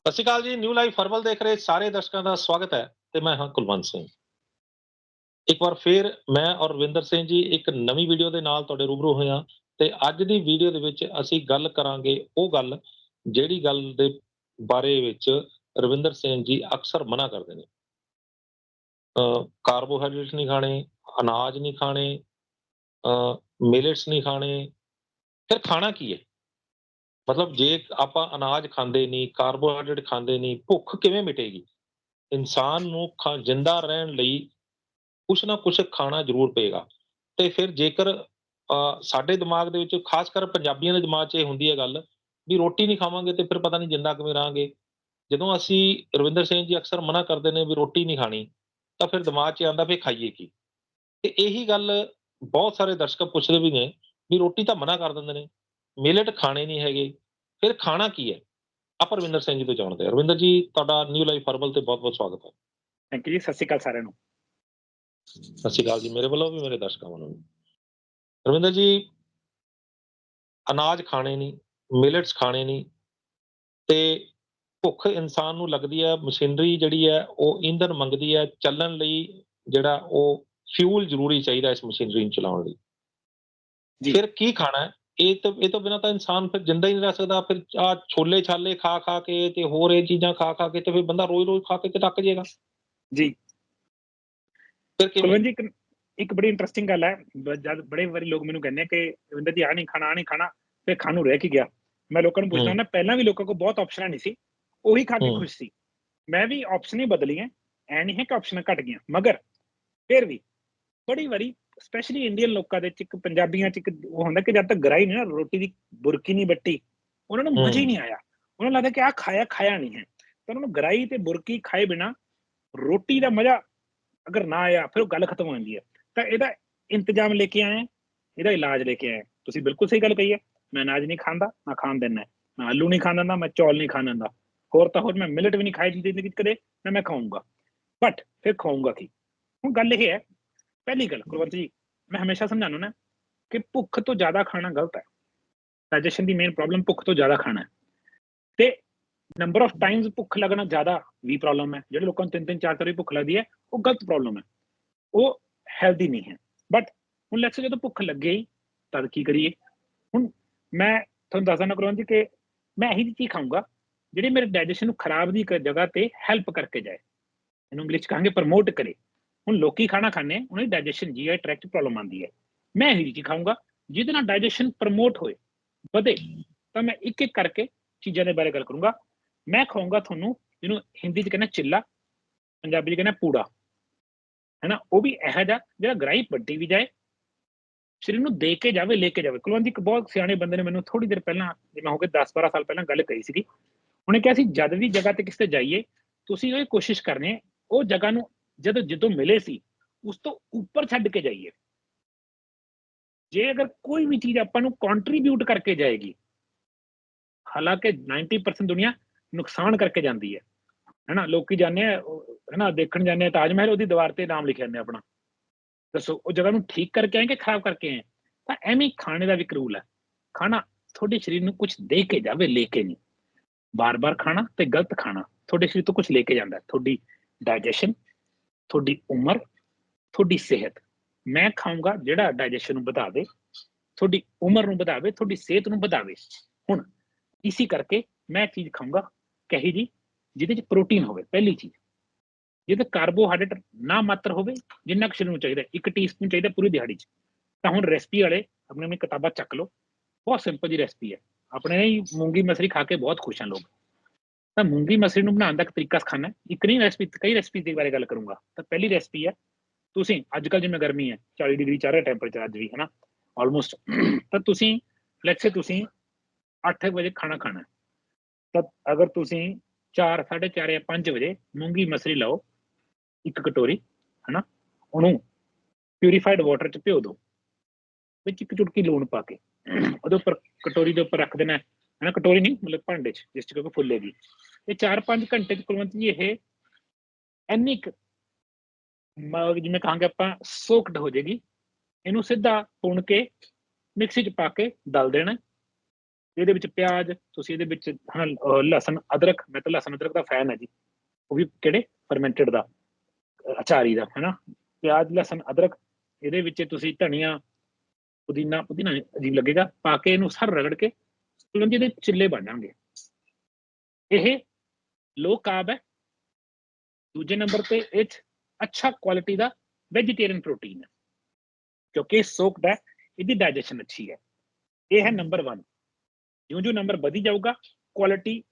ਸਤਿ ਸ਼੍ਰੀ ਅਕਾਲ ਜੀ new life ਫਰਵਲ ਦੇਖ ਰਹੇ ਸਾਰੇ ਦਰਸ਼ਕਾਂ ਦਾ ਸਵਾਗਤ ਹੈ ਤੇ ਮੈਂ ਹਾਂ ਕੁਲਵੰਤ ਸਿੰਘ। ਇੱਕ ਵਾਰ ਫੇਰ ਮੈਂ ਔਰ ਰਵਿੰਦਰ ਸਿੰਘ ਜੀ ਇੱਕ ਨਵੀਂ ਵੀਡੀਓ ਦੇ ਨਾਲ ਤੁਹਾਡੇ ਰੂਬਰੂ ਹੋਏ ਹਾਂ ਤੇ ਅੱਜ ਦੀ ਵੀਡੀਓ ਦੇ ਵਿੱਚ ਅਸੀਂ ਗੱਲ ਕਰਾਂਗੇ ਉਹ ਗੱਲ ਜਿਹੜੀ ਗੱਲ ਦੇ ਬਾਰੇ ਵਿੱਚ ਰਵਿੰਦਰ ਸਿੰਘ ਜੀ ਅਕਸਰ ਮਨਾ ਕਰਦੇ ਨੇ। ਅ ਕਾਰਬੋਹਾਈਡਰੇਟ ਨਹੀਂ ਖਾਣੇ, ਅਨਾਜ ਨਹੀਂ ਖਾਣੇ, ਅ ਮਿਲਟਸ ਨਹੀਂ ਖਾਣੇ, ਫਿਰ ਖਾਣਾ ਕੀ ਹੈ? ਮਤਲਬ ਜੇ ਆਪਾਂ ਅਨਾਜ ਖਾਂਦੇ ਨਹੀਂ ਕਾਰਬੋਹਾਈਡਰੇਟ ਖਾਂਦੇ ਨਹੀਂ, ਭੁੱਖ ਕਿਵੇਂ ਮਿਟੇਗੀ? ਇਨਸਾਨ ਨੂੰ ਖਾ- ਜਿੰਦਾ ਰਹਿਣ ਲਈ ਕੁਛ ਨਾ ਕੁਛ ਖਾਣਾ ਜ਼ਰੂਰ ਪਏਗਾ। ਤੇ ਫਿਰ ਜੇਕਰ ਸਾਡੇ ਦਿਮਾਗ ਦੇ ਵਿੱਚ ਖਾਸ ਕਰ ਪੰਜਾਬੀਆਂ ਦੇ ਦਿਮਾਗ 'ਚ ਇਹ ਹੁੰਦੀ ਹੈ ਗੱਲ ਵੀ ਰੋਟੀ ਨਹੀਂ ਖਾਵਾਂਗੇ ਤੇ ਫਿਰ ਪਤਾ ਨਹੀਂ ਜਿੰਦਾ ਕਿਵੇਂ ਰਹਾਂਗੇ। ਜਦੋਂ ਅਸੀਂ ਰਵਿੰਦਰ ਸਿੰਘ ਜੀ ਅਕਸਰ ਮਨਾ ਕਰਦੇ ਨੇ ਵੀ ਰੋਟੀ ਨਹੀਂ ਖਾਣੀ, ਤਾਂ ਫਿਰ ਦਿਮਾਗ 'ਚ ਆਉਂਦਾ ਵੀ ਖਾਈਏ ਕੀ? ਤੇ ਇਹੀ ਗੱਲ ਬਹੁਤ ਸਾਰੇ ਦਰਸ਼ਕ ਪੁੱਛਦੇ ਵੀ ਨੇ ਵੀ ਰੋਟੀ ਤਾਂ ਮਨਾ ਕਰ ਦਿੰਦੇ ਨੇ। ਮਿਲਟ ਖਾਣੇ ਨਹੀਂ ਹੈਗੇ। ਫਿਰ ਖਾਣਾ ਕੀ ਹੈ? ਆਪਾਂ ਰਵਿੰਦਰ ਸਿੰਘ ਜੀ ਤੋਂ ਜਾਣਦੇ ਹਾਂ। ਰਵਿੰਦਰ ਜੀ ਤੁਹਾਡਾ ਨਿਊ ਲਾਈਫ ਹਰਬਲ ਤੇ ਬਹੁਤ ਬਹੁਤ ਸਵਾਗਤ ਹੈ। ਥੈਂਕ ਯੂ ਜੀ ਸਤਿ ਸ਼੍ਰੀ ਅਕਾਲ ਸਾਰਿਆਂ ਨੂੰ। ਸਤਿ ਸ਼੍ਰੀ ਅਕਾਲ ਜੀ ਮੇਰੇ ਵੱਲੋਂ ਵੀ ਮੇਰੇ ਦਰਸ਼ਕਾਂ ਵੱਲੋਂ ਵੀ। ਰਵਿੰਦਰ ਜੀ ਅਨਾਜ ਖਾਣੇ ਨਹੀਂ ਮਿਲਟਸ ਖਾਣੇ ਨਹੀਂ ਤੇ ਭੁੱਖ ਇਨਸਾਨ ਨੂੰ ਲੱਗਦੀ ਹੈ ਮਸ਼ੀਨਰੀ ਜਿਹੜੀ ਹੈ ਉਹ ਇੰਧਨ ਮੰਗਦੀ ਹੈ ਚੱਲਣ ਲਈ ਜਿਹੜਾ ਉਹ ਫਿਊਲ ਜ਼ਰੂਰੀ ਚਾਹੀਦਾ ਇਸ ਮਸ਼ੀਨਰੀ ਨੂੰ ਚਲਾਉਣ ਲਈ। ਜੀ। ਫਿਰ ਕੀ ਖਾਣਾ ਹੈ? ਇਹ ਤਾਂ ਇਹ ਤੋਂ ਬਿਨਾਂ ਤਾਂ ਇਨਸਾਨ ਫਿਰ ਜਿੰਦਾ ਹੀ ਨਹੀਂ ਰਹਿ ਸਕਦਾ ਫਿਰ ਆ ਛੋਲੇ ਛਾਲੇ ਖਾ ਖਾ ਕੇ ਤੇ ਹੋਰ ਇਹ ਚੀਜ਼ਾਂ ਖਾ ਖਾ ਕੇ ਤੇ ਫਿਰ ਬੰਦਾ ਰੋਜ਼ ਰੋਜ਼ ਖਾ ਕੇ ਤੇ ਜਾਏਗਾ। ਜੀ। ਫਿਰ ਕੁਲਵੰਤ ਜੀ ਇੱਕ- ਬੜੀ ਇੰਟਰਸਟਿੰਗ ਗੱਲ ਹੈ ਜਦ ਬੜੇ ਵਾਰੀ ਲੋਕ ਮੈਨੂੰ ਕਹਿੰਦੇ ਕਿ ਰਵਿੰਦਰ ਜੀ ਆ ਨਹੀਂ ਖਾਣਾ ਆ ਨਹੀਂ ਖਾਣਾ ਫਿਰ ਖਾਣ ਨੂੰ ਰਹਿ ਕੀ ਗਿਆ? ਮੈਂ ਲੋਕਾਂ ਨੂੰ ਪੁੱਛਦਾ। ਹੁੰਦਾ ਪਹਿਲਾਂ ਵੀ ਲੋਕਾਂ ਕੋਲ ਬਹੁਤ ਆਪਸ਼ਨਾਂ ਨਹੀਂ ਸੀ ਉਹੀ ਖਾ ਕੇ। ਖੁਸ਼ ਸੀ। ਮੈਂ ਵੀ ਆਪਸ਼ਨਾਂ ਹੀ ਬਦਲੀਆਂ ਐ ਨਹੀਂ ਹੈ ਕਿ ਆਪਸ਼ਨਾਂ ਘਟ ਗਈਆਂ ਮਗਰ ਫਿਰ ਵੀ ਬੜੀ ਵਾਰੀ ਸਪੈਸ਼ਲੀ ਇੰਡੀਅਨ ਲੋਕਾਂ ਦੇ ਚ ਇੱਕ ਪੰਜਾਬੀਆਂ ਚ ਇੱਕ ਉਹ ਹੁੰਦਾ ਕਿ ਜਦ ਤੱਕ ਗਰਾਈ ਨਹੀਂ ਨਾ, ਰੋਟੀ ਦੀ ਬੁਰਕੀ ਨਹੀਂ ਬੱਟੀ ਉਹਨਾਂ ਨੂੰ ਮਜ਼ਾ ਹੀ ਨਹੀਂ ਆਇਆ। ਉਹਨਾਂ ਨੂੰ ਲੱਗਦਾ ਕਿ ਆ ਖਾਇਆ ਖਾਇਆ ਨਹੀਂ ਹੈ। ਤਾਂ ਉਹਨਾਂ ਨੂੰ ਗਰਾਈ ਤੇ ਬੁਰਕੀ ਖਾਏ ਬਿਨਾ ਰੋਟੀ ਦਾ ਮਜ਼ਾ ਅਗਰ ਨਾ ਆਇਆ, ਫਿਰ ਉਹ ਗੱਲ ਖਤਮ ਹੋ ਜਾਂਦੀ ਹੈ। ਤਾਂ ਇਹਦਾ ਇੰਤਜ਼ਾਮ ਲੈ ਕੇ ਆਏ, ਇਹਦਾ ਇਲਾਜ ਲੈ ਕੇ ਆਏ। ਤੁਸੀਂ ਬਿਲਕੁਲ ਸਹੀ ਗੱਲ ਕਹੀ ਹੈ, ਮੈਂ ਅਨਾਜ ਨਹੀਂ ਖਾਂਦਾ ਨਾ ਖਾਣ ਦਿੰਦਾ ਮੈਂ ਆਲੂ ਨਹੀਂ ਖਾਣ ਦਿੰਦਾ, ਮੈਂ ਚੌਲ ਨਹੀਂ ਖਾਣ ਦਿੰਦਾ। ਹੋਰ ਤਾਂ ਹੋਰ ਮੈਂ ਮਿਲਟ ਵੀ ਨਹੀਂ ਖਾਈ ਜ਼ਿੰਦਗੀ ਕਦੇ, ਨਾ ਮੈਂ ਖਾਊਂਗਾ। ਬਟ ਫਿਰ ਖਾਊਂਗਾ ਕੀ? ਹੁਣ ਗੱਲ ਇਹ ਹੈ ਪਹਿਲੀ ਗੱਲ, ਕੁਲਵੰਤ ਜੀ, ਮੈਂ ਹਮੇਸ਼ਾ ਸਮਝਾਉਣਾ ਨਾ ਕਿ ਭੁੱਖ ਤੋਂ ਜ਼ਿਆਦਾ ਖਾਣਾ ਗਲਤ ਹੈ। ਡਾਈਜੈਸ਼ਨ ਦੀ ਮੇਨ ਪ੍ਰੋਬਲਮ ਭੁੱਖ ਤੋਂ ਜ਼ਿਆਦਾ ਖਾਣਾ ਹੈ। ਤੇ ਨੰਬਰ ਆਫ ਟਾਈਮਸ ਭੁੱਖ ਲੱਗਣਾ ਜ਼ਿਆਦਾ ਵੀ ਪ੍ਰੋਬਲਮ ਹੈ। ਜਿਹੜੇ ਲੋਕਾਂ ਨੂੰ ਤਿੰਨ ਤਿੰਨ ਚਾਰ ਚਾਰ ਭੁੱਖ ਲੱਗਦੀ ਹੈ, ਉਹ ਗਲਤ ਪ੍ਰੋਬਲਮ ਹੈ। ਉਹ ਹੈਲਦੀ ਨਹੀਂ ਹੈ। ਬਟ ਹੁਣ ਲੈਟਸ ਜਦੋਂ ਭੁੱਖ ਲੱਗੇ ਹੀ ਤਦ ਕੀ ਕਰੀਏ? ਹੁਣ ਮੈਂ ਤੁਹਾਨੂੰ ਦੱਸਦਾ ਨਾ ਕੁਲਵੰਤ ਜੀ ਕਿ ਮੈਂ ਇਹੀ ਜਿਹੀ ਚੀਜ਼ ਖਾਊਂਗਾ, ਜਿਹੜੀ ਮੇਰੇ ਡਾਈਜੈਸ਼ਨ ਨੂੰ ਖਰਾਬ ਦੀ ਕ- ਜਗ੍ਹਾ ਤੇ ਹੈਲਪ ਕਰਕੇ ਜਾਏ। ਇਹਨੂੰ ਇੰਗਲਿਸ਼ ਕਹਾਂਗੇ ਪ੍ਰਮੋਟ ਕਰੇ। ਹੁਣ ਲੋਕੀ ਖਾਣਾ ਖਾਂਦੇ ਆ, ਉਹਨਾਂ ਦੀ ਡਾਈਜੈਸ਼ਨ ਜੀਆਈ ਟਰੈਕਟ ਪ੍ਰੋਬਲਮ ਆਉਂਦੀ ਹੈ। ਮੈਂ ਇਹੀ ਜਿਹੀ ਖਾਊਂਗਾ ਜਿਹਦੇ ਨਾਲ ਡਾਈਜੈਸ਼ਨ ਪ੍ਰਮੋਟ ਹੋਏ ਵਧੇ ਤਾਂ ਮੈਂ ਇੱਕ ਇੱਕ ਕਰਕੇ ਚੀਜ਼ਾਂ ਦੇ ਬਾਰੇ ਗੱਲ ਕਰੂੰਗਾ। ਮੈਂ ਖਾਊਂਗਾ ਤੁਹਾਨੂੰ ਜਿਹਨੂੰ ਹਿੰਦੀ ਚ ਕਹਿੰਦੇ ਚਿੱਲਾ ਪੰਜਾਬੀ ਚ ਕਹਿੰਦੇ ਪੂੜਾ। ਹੈਨਾ ਉਹ ਵੀ ਇਹੋ ਜਿਹਾ ਜਿਹੜਾ ਗਰਾਈ ਵੱਡੀ ਵੀ ਜਾਏ ਸਰੀਰ ਨੂੰ ਦੇ ਕੇ ਜਾਵੇ ਲੈ ਕੇ ਜਾਵੇ। ਕੁਲਵੰਤ ਇੱਕ ਬਹੁਤ ਸਿਆਣੇ ਬੰਦੇ ਨੇ ਮੈਨੂੰ ਥੋੜੀ ਦੇਰ ਪਹਿਲਾਂ ਜਿਵੇਂ ਹੋ ਕੇ 10 12 ਸਾਲ ਪਹਿਲਾਂ ਗੱਲ ਕਹੀ ਸੀਗੀ ਉਹਨੇ ਕਿਹਾ ਸੀ ਜਦ ਵੀ ਜਗ੍ਹਾ ਤੇ ਕਿਸੇ ਤੇ ਜਾਈਏ ਤੁਸੀਂ ਇਹ ਕੋਸ਼ਿਸ਼ ਕਰਨੀ ਹੈ ਉਹ ਜਗ੍ਹਾ ਨੂੰ ਜਦੋਂ ਜਦੋਂ ਮਿਲੇ ਸੀ, ਉਸ ਤੋਂ ਉੱਪਰ ਛੱਡ ਕੇ ਜਾਈਏ। ਜੇ ਅਗਰ ਕੋਈ ਵੀ ਚੀਜ਼ ਆਪਾਂ ਨੂੰ ਕੰਟਰੀਬਿਊਟ ਕਰਕੇ ਜਾਏਗੀ, ਹਾਲਾਂਕਿ 90% ਦੁਨੀਆ ਨੁਕਸਾਨ ਕਰਕੇ ਜਾਂਦੀ ਹੈ। ਹੈਨਾ, ਲੋਕੀ ਜਾਂਦੇ ਆ ਹੈਨਾ, ਦੇਖਣ ਜਾਂਦੇ ਆ ਤਾਜ ਮਹਿਲ, ਉਹਦੀ ਦੀਵਾਰ ਤੇ ਨਾਮ ਲਿਖ ਜਾਂਦੇ ਆਪਣਾ। ਦੱਸੋ, ਉਹ ਜਗ੍ਹਾ ਨੂੰ ਠੀਕ ਕਰਕੇ ਆਏ ਕਿ ਖਰਾਬ ਕਰਕੇ ਆਏ? ਤਾਂ ਐਵੇਂ ਹੀ ਖਾਣੇ ਦਾ ਵੀ ਇੱਕ ਰੂਲ ਹੈ। ਖਾਣਾ ਤੁਹਾਡੇ ਸਰੀਰ ਨੂੰ ਕੁਝ ਦੇ ਕੇ ਜਾਵੇ, ਲੈ ਕੇ ਨਹੀਂ। ਬਾਰ-ਬਾਰ ਖਾਣਾ ਤੇ ਗਲਤ ਖਾਣਾ, ਤੁਹਾਡੇ ਸਰੀਰ ਤੋਂ ਕੁਝ ਲੈ ਕੇ ਜਾਂਦਾ ਤੁਹਾਡੀ ਡਾਈਜੈਸ਼ਨ ਤੁਹਾਡੀ ਉਮਰ, ਤੁਹਾਡੀ ਸਿਹਤ। ਮੈਂ ਖਾਊਂਗਾ ਜਿਹੜਾ ਡਾਈਜੈਸ਼ਨ ਨੂੰ ਵਧਾਵੇ, ਤੁਹਾਡੀ ਉਮਰ ਨੂੰ ਵਧਾਵੇ, ਤੁਹਾਡੀ ਸਿਹਤ ਨੂੰ ਵਧਾਵੇ। ਹੁਣ ਇਸੇ ਕਰਕੇ ਮੈਂ ਚੀਜ਼ ਖਾਊਂਗਾ, ਕਹੀ ਜੀ, ਜਿਹਦੇ ਚ ਪ੍ਰੋਟੀਨ ਹੋਵੇ, ਪਹਿਲੀ ਚੀਜ਼। ਜਿਹਦੇ ਕਾਰਬੋਹਾਈਡਰੇਟ ਨਾ ਮਾਤਰ ਹੋਵੇ, ਜਿੰਨਾ ਕੁ ਸਰੀਰ ਨੂੰ ਚਾਹੀਦਾ, ਇੱਕ ਟੀਸਪੂਨ ਚਾਹੀਦਾ ਪੂਰੀ ਦਿਹਾੜੀ ਚ। ਤਾਂ ਹੁਣ ਰੈਸਪੀ ਵਾਲੇ ਆਪਣੇ ਆਪਣੀ ਕਿਤਾਬਾਂ ਚੱਕ ਲਓ। ਬਹੁਤ ਸਿੰਪਲ ਜੀ ਰੈਸਪੀ ਹੈ। ਆਪਣੇ ਹੀ ਮੂੰਗੀ ਮਸਰੀ ਖਾ ਕੇ ਬਹੁਤ ਖੁਸ਼ ਹਨ ਲੋਕ। ਤਾਂ ਮੂੰਗੀ ਮਸਰੀ ਨੂੰ ਬਣਾਉਣ ਦਾ ਇੱਕ ਤਰੀਕਾ ਸਿਖਾਣਾ ਇੱਕ ਨਹੀਂ ਰੈਸਪੀ ਕਈ ਰੈਸਪੀ ਦੇ ਬਾਰੇ ਗੱਲ ਕਰੂੰਗਾ। ਤਾਂ ਪਹਿਲੀ ਰੈਸਪੀ ਹੈ, ਤੁਸੀਂ ਅੱਜ ਕੱਲ ਜਿਵੇਂ ਗਰਮੀ ਹੈ 40 ਡਿਗਰੀ ਚੱਲ ਰਿਹਾ ਟੈਂਪਰੇਚਰ ਅੱਜ ਵੀ, ਹੈ ਨਾ? ਆਲਮੋਸਟ ਤਾਂ ਤੁਸੀਂ ਲੈਟਸ ਸੇ ਤੁਸੀਂ 8 ਵਜੇ ਖਾਣਾ ਖਾਣਾ ਤਾਂ ਅਗਰ ਤੁਸੀਂ 4 4:30 ਜਾਂ 5 ਵਜੇ ਮੂੰਗੀ ਮਸਰੀ ਲਓ, ਇੱਕ ਕਟੋਰੀ ਹਨਾ ਉਹਨੂੰ ਪਿਊਰੀਫਾਈਡ ਵਾਟਰ ਚ ਭਿਓ ਦਿਓ। ਵਿੱਚ ਇੱਕ ਚੁਟਕੀ ਲੂਣ ਪਾ ਕੇ, ਉਹਦੇ ਉੱਪਰ ਕਟੋਰੀ ਦੇ ਉੱਪਰ ਰੱਖ ਦੇਣਾ ਹੈ ਹਨਾ ਕਟੋਰੀ ਨਹੀਂ, ਮਤਲਬ ਭਾਂਡੇ 'ਚ, ਜਿਸ 'ਚ ਕਿਉਂਕਿ ਫੁੱਲੇਗੀ ਇਹ 4-5 ਘੰਟੇ 'ਚ ਕੁਲਵੰਤ ਜੀ, ਇਹ ਇੰਨੀ ਜਿਵੇਂ ਕਹਾਂਗੇ ਆਪਾਂ ਸੋਕਡ ਹੋ ਜਾਏਗੀ ਇਹਨੂੰ ਸਿੱਧਾ ਪੁਣ ਕੇ, ਮਿਕਸੀ 'ਚ ਪਾ ਕੇ ਦਲ ਦੇਣਾ। ਇਹਦੇ ਵਿੱਚ ਪਿਆਜ਼, ਤੁਸੀਂ ਇਹਦੇ ਵਿੱਚ ਹਾਂ ਅਹ ਲਸਣ, ਅਦਰਕ, ਮੈਂ ਤਾਂ ਲਸਣ, ਅਦਰਕ ਦਾ ਫੈਨ ਹੈ ਜੀ। ਉਹ ਵੀ ਕਿਹੜੇ? ਫਰਮੈਂਟਡ ਦਾ, ਅਚਾਰੀ ਦਾ, ਹੈਨਾ। ਪਿਆਜ਼, ਲਸਣ, ਅਦਰਕ, ਇਹਦੇ ਵਿੱਚ ਤੁਸੀਂ ਧਨੀਆ, ਪੁਦੀਨਾ ਪੁਦੀਨਾ ਅਜੀਬ ਲੱਗੇਗਾ। ਪਾ ਕੇ ਇਹਨੂੰ ਸਰ ਰਗੜ ਕੇ ਕੁਲਵੰਜੀ ਦੇ ਚਿੱਲੇ ਬਣ ਜਾਣਗੇ ਇਹ ਲੋ ਕਾਰਬ ਹੈ ਦੂਜੇ ਨੰਬਰ ਤੇ ਇਹ 'ਚ ਅੱਛਾ ਕੁਆਲਿਟੀ ਦਾ ਵੈਜੀਟੇਰੀਅਨ ਪ੍ਰੋਟੀਨ ਹੈ ਕਿਉਂਕਿ ਸੋਕਡ ਹੈ ਇਹਦੀ ਡਾਈਜੈਸ਼ਨ ਅੱਛੀ ਹੈ ਇਹ ਹੈ ਨੰਬਰ 1 ਜਿਉਂ ਜਿਉਂ ਨੰਬਰ ਵਧੀ ਜਾਊਗਾ ਕੁਆਲਿਟੀ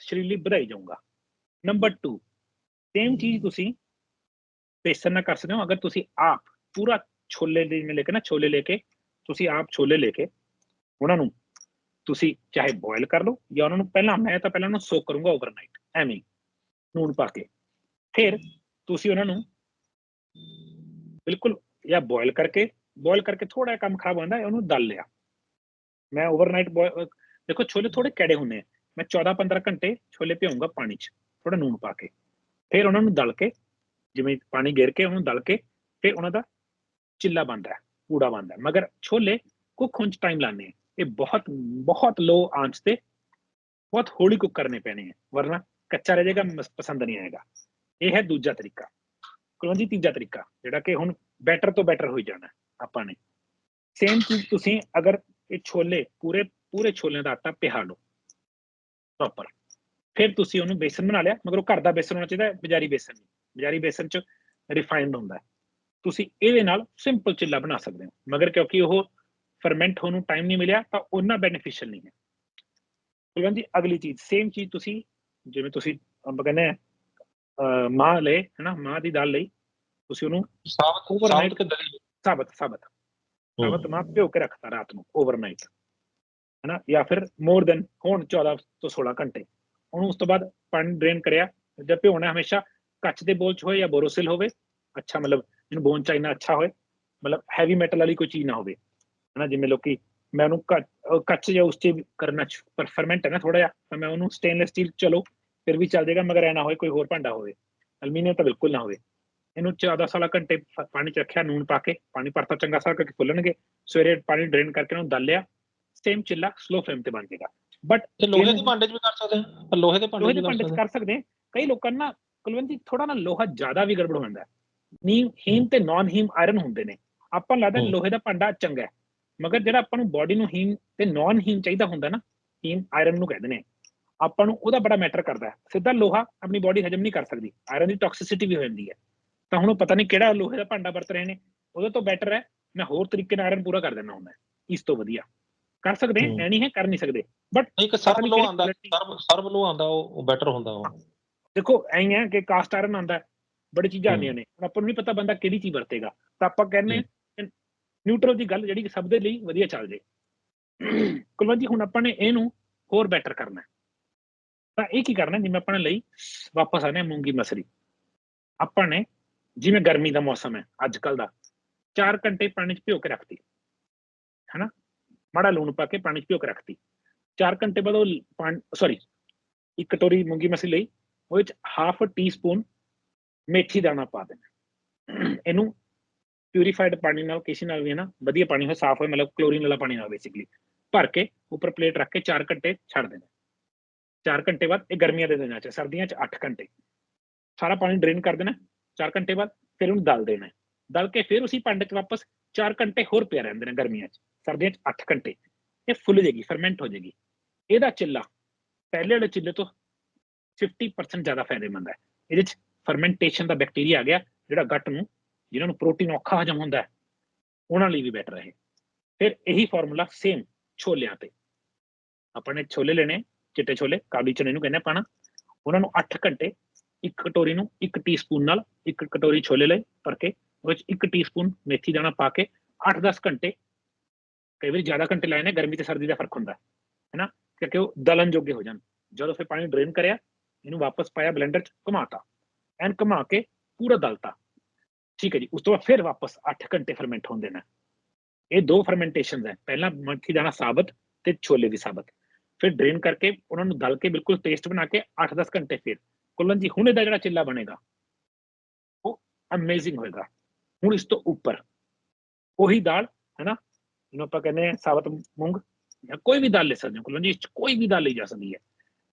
ਸਰੀਰ ਲਈ ਵਧਾਈ ਜਾਊਗਾ ਨੰਬਰ 2 ਸੇਮ ਚੀਜ਼ ਤੁਸੀਂ ਬੇਸਨ ਨਾਲ ਕਰ ਸਕਦੇ ਹੋ ਅਗਰ ਤੁਸੀਂ ਆਪ ਪੂਰਾ ਛੋਲੇ ਦੇ ਲੈ ਕੇ ਨਾ ਛੋਲੇ ਲੈ ਕੇ ਤੁਸੀਂ ਆਪ ਛੋਲੇ ਲੈ ਕੇ ਉਹਨਾਂ ਨੂੰ ਤੁਸੀਂ ਚਾਹੇ ਬੋਇਲ ਕਰ ਲਓ ਜਾਂ ਉਹਨਾਂ ਨੂੰ ਪਹਿਲਾਂ ਮੈਂ ਤਾਂ ਪਹਿਲਾਂ ਉਹਨੂੰ ਸੋਕ ਕਰੂੰਗਾ ਓਵਰਨਾਈਟ ਐਵੇਂ ਹੀ, ਨੂਨ ਪਾ ਕੇ। ਫਿਰ ਤੁਸੀਂ ਉਹਨਾਂ ਨੂੰ ਬਿਲਕੁਲ ਜਾਂ ਬੋਇਲ ਕਰਕੇ ਬੋਇਲ ਕਰਕੇ ਥੋੜਾ ਕੰਮ ਖਰਾਬ ਹੁੰਦਾ ਉਹਨੂੰ ਦਲ ਲਿਆ। ਮੈਂ ਓਵਰਨਾਈਟ ਦੇਖੋ ਛੋਲੇ ਥੋੜੇ ਕੜੇ ਹੁੰਦੇ ਆ। ਮੈਂ 14 15 ਘੰਟੇ ਛੋਲੇ ਭਿਉਂਗਾ ਪਾਣੀ 'ਚ ਥੋੜਾ ਨੂਣ ਪਾ ਕੇ। ਫਿਰ ਉਹਨਾਂ ਨੂੰ ਦਲ ਕੇ ਜਿਵੇਂ ਪਾਣੀ ਗਿਰ ਕੇ ਉਹਨੂੰ ਦਲ ਕੇ ਫਿਰ ਉਹਨਾਂ ਦਾ ਚਿੱਲਾ ਬਣਦਾ ਹੈ ਪੂੜਾ ਬਣਦਾ ਮਗਰ ਛੋਲੇ ਕੁੱਕ ਹੋਣ 'ਚ ਟਾਈਮ ਲਾਣੇ ਇਹ ਬਹੁਤ ਬਹੁਤ ਲੋ ਆਂਚ ਤੇ ਬਹੁਤ ਹੌਲੀ ਕੁੱਕ ਕਰਨੇ ਪੈਣੇ ਆ, ਵਰਨਾ ਕੱਚਾ ਰਹਿ ਜਾਏਗਾ ਪਸੰਦ ਨਹੀਂ ਆਏਗਾ। ਇਹ ਹੈ ਦੂਜਾ ਤਰੀਕਾ। ਕੁਲਵੰਤ ਤੀਜਾ ਤਰੀਕਾ, ਜਿਹੜਾ ਕਿ ਹੁਣ ਬੈਟਰ ਤੋਂ ਬੈਟਰ ਹੋਈ ਜਾਣਾ ਆਪਾਂ ਨੇ। ਸੇਮ ਚੀਜ਼ ਤੁਸੀਂ ਅਗਰ ਇਹ ਛੋਲੇ, ਪੂਰੇ ਪੂਰੇ ਛੋਲਿਆਂ ਦਾ ਆਟਾ ਪਿਹਾ ਲਓ ਪ੍ਰੋਪਰ ਫਿਰ ਤੁਸੀਂ ਉਹਨੂੰ ਬੇਸਨ ਬਣਾ ਲਿਆ, ਮਗਰ ਉਹ ਘਰ ਦਾ ਬੇਸਨ ਹੋਣਾ ਚਾਹੀਦਾ, ਬਜ਼ਾਰੀ ਬੇਸਨ ਨਹੀਂ। ਬਜ਼ਾਰੀ ਬੇਸਨ ਚ ਰਿਫਾਈਨਡ ਹੁੰਦਾ। ਤੁਸੀਂ ਇਹਦੇ ਨਾਲ ਸਿੰਪਲ ਚਿੱਲਾ ਬਣਾ ਸਕਦੇ ਹੋ। ਮਗਰ ਕਿਉਂਕਿ ਉਹ ਫਰਮੈਂਟ ਹੋਣ ਨੂੰ ਟਾਈਮ ਨਹੀਂ ਮਿਲਿਆ ਤਾਂ ਉਹਨਾਂ ਬੈਨੀਫੀਸ਼ੀਅਲ ਨਹੀਂ ਹੈ। ਕੁਲਵੰਤ ਜੀ ਅਗਲੀ ਚੀਜ਼ ਸੇਮ ਚੀਜ਼ ਤੁਸੀਂ ਜਿਵੇਂ ਤੁਸੀਂ ਆਪਾਂ ਕਹਿੰਦੇ ਮਾਂ ਲਏ ਹਨਾ ਮਾਂ ਦੀ ਦਾਲ ਲਈ ਤੁਸੀਂ ਉਹਨੂੰ ਸਾਬਤ ਸਾਬਤ ਕਿ ਦਲੀ ਸਾਬਤ ਸਾਬਤ। ਸਾਬਤ ਮਾਂ ਭਿਓ ਕੇ ਰੱਖਤਾ ਰਾਤ ਨੂੰ ਓਵਰਨਾਈਟ ਹੈਨਾ ਜਾਂ ਫਿਰ ਮੋਰ ਦੈਨ ਹੁਣ 14 ਤੋਂ 16 ਘੰਟੇ। ਉਹਨੂੰ ਉਸ ਤੋਂ ਬਾਅਦ ਪਾਣੀ ਡਰੇਨ ਕਰਿਆ ਜਦ ਭਿਉਣਾ ਹਮੇਸ਼ਾ ਕੱਚ ਦੇ ਬੋਲ ਚ ਹੋਏ ਜਾਂ ਬੋਰੋਸਿਲ ਹੋਵੇ ਅੱਛਾ ਮਤਲਬ ਜਿਹਨੂੰ ਬੋਨ ਚਾਈਨਾ ਅੱਛਾ ਹੋਏ ਮਤਲਬ ਹੈਵੀ ਮੈਟਲ ਵਾਲੀ ਕੋਈ ਚੀਜ਼ ਨਾ ਹੋਵੇ। ਹੈਨਾ ਜਿਵੇਂ ਲੋਕੀ ਮੈਂ ਉਹਨੂੰ ਕੱਚ ਜਾਂ ਉਸ ਵੀ ਕਰਨਾ ਪਰ ਫਰਮੈਂਟ ਹੈ ਨਾ ਥੋੜਾ ਜਿਹਾ ਤਾਂ ਮੈਂ ਉਹਨੂੰ ਸਟੇਨਲੈਸ ਸਟੀਲ ਚਲੋ ਫਿਰ ਵੀ ਚੱਲ ਜਾਏਗਾ ਮਗਰ ਐ ਨਾ ਹੋਏ ਕੋਈ ਹੋਰ ਭਾਂਡਾ ਹੋਵੇ। ਅਲਮੀਨੀਅਮ ਤਾਂ ਬਿਲਕੁਲ ਨਾ ਹੋਵੇ। ਇਹਨੂੰ 14 16 ਘੰਟੇ ਪਾਣੀ ਚ ਰੱਖਿਆ ਨੂਨ ਪਾ ਕੇ ਪਾਣੀ ਭਰਤਾ ਚੰਗਾ ਸਾਰ ਕਰਕੇ ਫੁੱਲਣਗੇ। ਸਵੇਰੇ ਪਾਣੀ ਡਰੇਨ ਕਰਕੇ ਉਹਨੂੰ ਦਲ ਲਿਆ ਸੇਮ ਚਿੱਲਾ ਸਲੋ ਫਲੇਮ ਤੇ ਬਣ ਜਾਏਗਾ। ਬਟ ਤੇ ਲੋਹੇ ਦੇ ਭਾਂਡੇ 'ਚ ਵੀ ਕਰ ਸਕਦੇ ਆਪਾਂ ਲੋਹੇ ਦੇ ਭਾਂਡੇ 'ਚ ਕਰ ਸਕਦੇ ਕਰ ਸਕਦੇ ਹਾਂ। ਕਈ ਲੋਕਾਂ ਨੂੰ ਨਾ ਕੁਲਵੰਤ ਜੀ ਥੋੜਾ ਨਾ ਲੋਹਾ ਜ਼ਿਆਦਾ ਵੀ ਗੜਬੜ ਹੋ ਜਾਂਦਾ ਹੈ। ਨੀਮ ਹੀਮ ਤੇ ਨਾਨ ਹੀਮ ਆਇਰਨ ਹੁੰਦੇ ਨੇ। ਆਪਾਂ ਲੱਗਦਾ। ਲੋਹੇ ਦਾ ਭਾਂਡਾ ਚੰਗਾ ਹੈ। ਮਗਰ ਜਿਹੜਾ ਆਪਾਂ ਨੂੰ ਬਾਡੀ ਨੂੰ ਹੀਮ ਤੇ ਨਾਨ ਹੀਮ ਚਾਹੀਦਾ ਹੁੰਦਾ ਨਾ ਹੀਮ ਆਇਰਨ ਨੂੰ ਕਹਿੰਦੇ ਨੇ ਆਪਾਂ ਨੂੰ ਉਹਦਾ ਬੜਾ ਮੈਟਰ ਕਰਦਾ ਹੈ। ਸਿੱਧਾ ਲੋਹਾ ਆਪਣੀ ਬਾਡੀ ਹਜਮ ਨਹੀਂ ਕਰ ਸਕਦੀ। ਆਇਰਨ ਦੀ ਟੌਕਸਿਸਿਟੀ ਵੀ ਹੋ ਜਾਂਦੀ ਹੈ। ਤਾਂ ਹੁਣ ਉਹ ਪਤਾ ਨਹੀਂ ਕਿਹੜਾ ਲੋਹੇ ਦਾ ਭਾਂਡਾ ਵਰਤ ਰਹੇ ਨੇ। ਉਹਦੇ ਤੋਂ ਬੈਟਰ ਹੈ ਮੈਂ ਹੋਰ ਤਰੀਕੇ ਨਾਲ ਆਇਰਨ ਪੂਰਾ ਕਰ ਦੇਣਾ ਹੁੰਦਾ ਇਸ ਤੋਂ ਵਧੀਆ। ਕਰ ਸਕਦੇ ਐ ਨਹੀਂ ਹੈ ਕਰ ਨਹੀਂ ਸਕਦੇ। ਬਟ। ਇੱਕ ਸਰਬ ਨਹੀਂ ਲੋ ਆਂਦਾ ਸਰਬ ਸਰਬ ਲੋ ਆਂਦਾ ਉਹ ਬੈਟਰ ਹੁੰਦਾ ਉਹ। ਦੇਖੋ ਐਂ ਹੀ ਕਿ ਕਾਸਟ ਆਇਰਨ ਆਉਂਦਾ ਹੈ, ਬੜੀ ਚੀਜ਼ਾਂ। ਆਉਂਦੀਆਂ ਨੇ। ਹੁਣ ਆਪਾਂ ਨੂੰ ਨਹੀਂ ਪਤਾ ਬੰਦਾ ਕਿਹੜੀ ਚੀਜ਼ ਵਰਤੇਗਾ। ਤਾਂ ਆਪਾਂ ਕਹਿੰਦੇ ਨਿਊਟਰਲ ਦੀ ਗੱਲ ਜਿਹੜੀ ਕਿ ਸਭ ਦੇ ਲਈ ਵਧੀਆ ਚੱਲ ਜੇ। ਕੁਲਵੰਤ ਜੀ, ਹੁਣ ਆਪਾਂ ਨੇ ਇਹਨੂੰ ਹੋਰ ਬੈਟਰ ਕਰਨਾ ਹੈ। ਤਾਂ ਇਹ ਕੀ ਕਰਨਾ ਜਿਵੇਂ ਆਪਾਂ ਨੇ ਲਈ, ਵਾਪਸ ਆਨੇ ਮੂੰਗੀ ਮਸਰੀ। ਆਪਾਂ ਨੇ ਜਿਵੇਂ ਗਰਮੀ ਦਾ ਮੌਸਮ ਹੈ ਅੱਜ ਕੱਲ ਦਾ 4 ਘੰਟੇ ਪਾਣੀ 'ਚ ਭਿਓ ਕੇ ਰੱਖਤੀ ਹੈਨਾ? ਮਾੜਾ ਲੂਣ ਪਾ ਕੇ ਪਾਣੀ 'ਚ ਭਿਓ ਕੇ ਰੱਖਤੀ 4 ਘੰਟੇ ਬਾਅਦ ਉਹ ਪਾਣੀ ਸੌਰੀ ਇੱਕ ਕਟੋਰੀ ਮੂੰਗੀ ਮਸਰੀ ਲਈ, ਉਹਦੇ ਚ ਹਾਫ ਟੀਸਪੂਨ ਮੇਥੀ ਦਾਣਾ ਪਾ ਦੇਣਾ। ਇਹਨੂੰ ਪਿਊਰੀਫਾਈਡ ਪਾਣੀ ਨਾਲ ਕਿਸੇ ਨਾਲ ਵੀ ਹੈ ਨਾ ਵਧੀਆ ਪਾਣੀ ਹੋਵੇ, ਸਾਫ਼ ਹੋਏ ਮਤਲਬ ਕਲੋਰੀਨ ਵਾਲਾ ਪਾਣੀ ਨਾ ਹੋਵੇ ਬੇਸਿਕਲੀ ਭਰ ਕੇ ਉੱਪਰ ਪਲੇਟ ਰੱਖ ਕੇ 4 ਘੰਟੇ ਛੱਡ ਦੇਣਾ। 4 ਘੰਟੇ ਬਾਅਦ ਇਹ ਗਰਮੀਆਂ ਦੇ ਦਿਨਾਂ ਚ, ਸਰਦੀਆਂ ਚ 8 ਘੰਟੇ। ਸਾਰਾ ਪਾਣੀ ਡਰੇਨ ਕਰ ਦੇਣਾ 4 ਘੰਟੇ ਬਾਅਦ ਫਿਰ ਉਹਨੂੰ ਦਲ ਦੇਣਾ। ਦਲ ਕੇ ਫਿਰ ਉਸੇ ਭਾਂਡੇ ਚ ਵਾਪਸ 4 ਘੰਟੇ ਹੋਰ ਪਿਆ ਰਹਿੰਦੇ ਨੇ ਗਰਮੀਆਂ ਚ, ਸਰਦੀਆਂ ਚ 8 ਘੰਟੇ। ਇਹ ਫੁੱਲ ਜੇਗੀ ਫਰਮੈਂਟ ਹੋ ਜਾਏਗੀ। ਇਹਦਾ ਚਿੱਲਾ, ਪਹਿਲੇ ਵਾਲੇ ਚਿੱਲੇ ਤੋਂ 50% ਜ਼ਿਆਦਾ ਫਾਇਦੇਮੰਦ ਹੈ। ਇਹਦੇ ਚ ਫਰਮੈਂਟੇਸ਼ਨ ਦਾ ਬੈਕਟੀਰੀਆ ਆ ਗਿਆ, ਜਿਹੜਾ ਗੱਟ ਨੂੰ ਜਿਨ੍ਹਾਂ ਨੂੰ ਪ੍ਰੋਟੀਨ ਔਖਾ ਹਜਮ ਹੁੰਦਾ ਹੈ, ਉਹਨਾਂ ਲਈ ਵੀ ਬੈਟਰ ਹੈ ਫਿਰ ਇਹੀ ਫਾਰਮੂਲਾ ਸੇਮ ਛੋਲਿਆਂ ਤੇ। ਆਪਾਂ ਨੇ ਛੋਲੇ ਲੈਣੇ, ਚਿੱਟੇ ਛੋਲੇ, ਕਾਬਲੀ ਚਨੇ ਨੂੰ ਕਹਿੰਦੇ ਪਾਣਾ ਉਹਨਾਂ ਨੂੰ 8 ਘੰਟੇ ਇੱਕ ਕਟੋਰੀ ਨੂੰ ਇੱਕ ਟੀਸਪੂਨ ਨਾਲ ਇੱਕ ਕਟੋਰੀ ਛੋਲੇ ਲਏ ਭਰ ਕੇ, ਉਹਦੇ ਚ ਇੱਕ ਟੀਸਪੂਨ ਮੇਥੀ ਦਾਣਾ ਪਾ ਕੇ 8-10 ਘੰਟੇ, ਕਈ ਵਾਰੀ ਜ਼ਿਆਦਾ ਘੰਟੇ ਲਾਏ ਨੇ, ਗਰਮੀ ਤੇ ਸਰਦੀ ਦਾ ਫ਼ਰਕ ਹੁੰਦਾ ਹੈ ਹੈਨਾ ਕਿਉਂਕਿ ਉਹ ਦਲਨ ਜੋਗੇ ਹੋ ਜਾਣ। ਜਦੋਂ ਫਿਰ ਪਾਣੀ ਡਰੇਨ ਕਰਿਆ, ਇਹਨੂੰ ਵਾਪਸ ਪਾਇਆ ਬਲੈਂਡਰ ਚ ਘੁਮਾਤਾ। ਐਨ ਘੁਮਾ ਕੇ ਪੂਰਾ ਦਲਤਾ। ਠੀਕ ਹੈ ਜੀ, ਉਸ ਤੋਂ ਬਾਅਦ ਫਿਰ ਵਾਪਸ 8 ਘੰਟੇ ਫਰਮੈਂਟ ਹੋਣ ਦੇਣਾ। ਇਹ ਦੋ ਫਰਮੈਂਟੇਸ਼ਨਸ ਹੈ। ਪਹਿਲਾਂ ਮੱਠੀ ਦਾਣਾ ਸਾਬਤ ਤੇ ਛੋਲੇ ਵੀ ਸਾਬਤ। ਫਿਰ ਡਰੇਨ ਕਰਕੇ ਉਹਨਾਂ ਨੂੰ ਦਲ ਕੇ ਬਿਲਕੁਲ ਪੇਸਟ ਬਣਾ ਕੇ 8-10 ਘੰਟੇ ਫਿਰ। ਕੁੱਲਨ ਜੀ, ਹੁਣ ਇਹਦਾ ਜਿਹੜਾ ਚਿੱਲਾ ਬਣੇਗਾ, ਉਹ ਅਮੇਜ਼ਿੰਗ ਹੋਏਗਾ। ਹੁਣ ਇਸ ਤੋਂ ਉੱਪਰ, ਉਹੀ ਦਾਲ, ਹੈਨਾ, ਜਿਹਨੂੰ ਆਪਾਂ ਕਹਿੰਦੇ ਆ ਸਾਬਤ ਮੂੰਗ, ਜਾਂ ਕੋਈ ਵੀ ਦਾਲ ਲੈ ਸਕਦੇ ਹੋ। ਕੁਲਵੰਤ ਜੀ ਕੋਈ ਵੀ ਦਾਲ ਲਈ ਜਾ ਸਕਦੀ ਹੈ।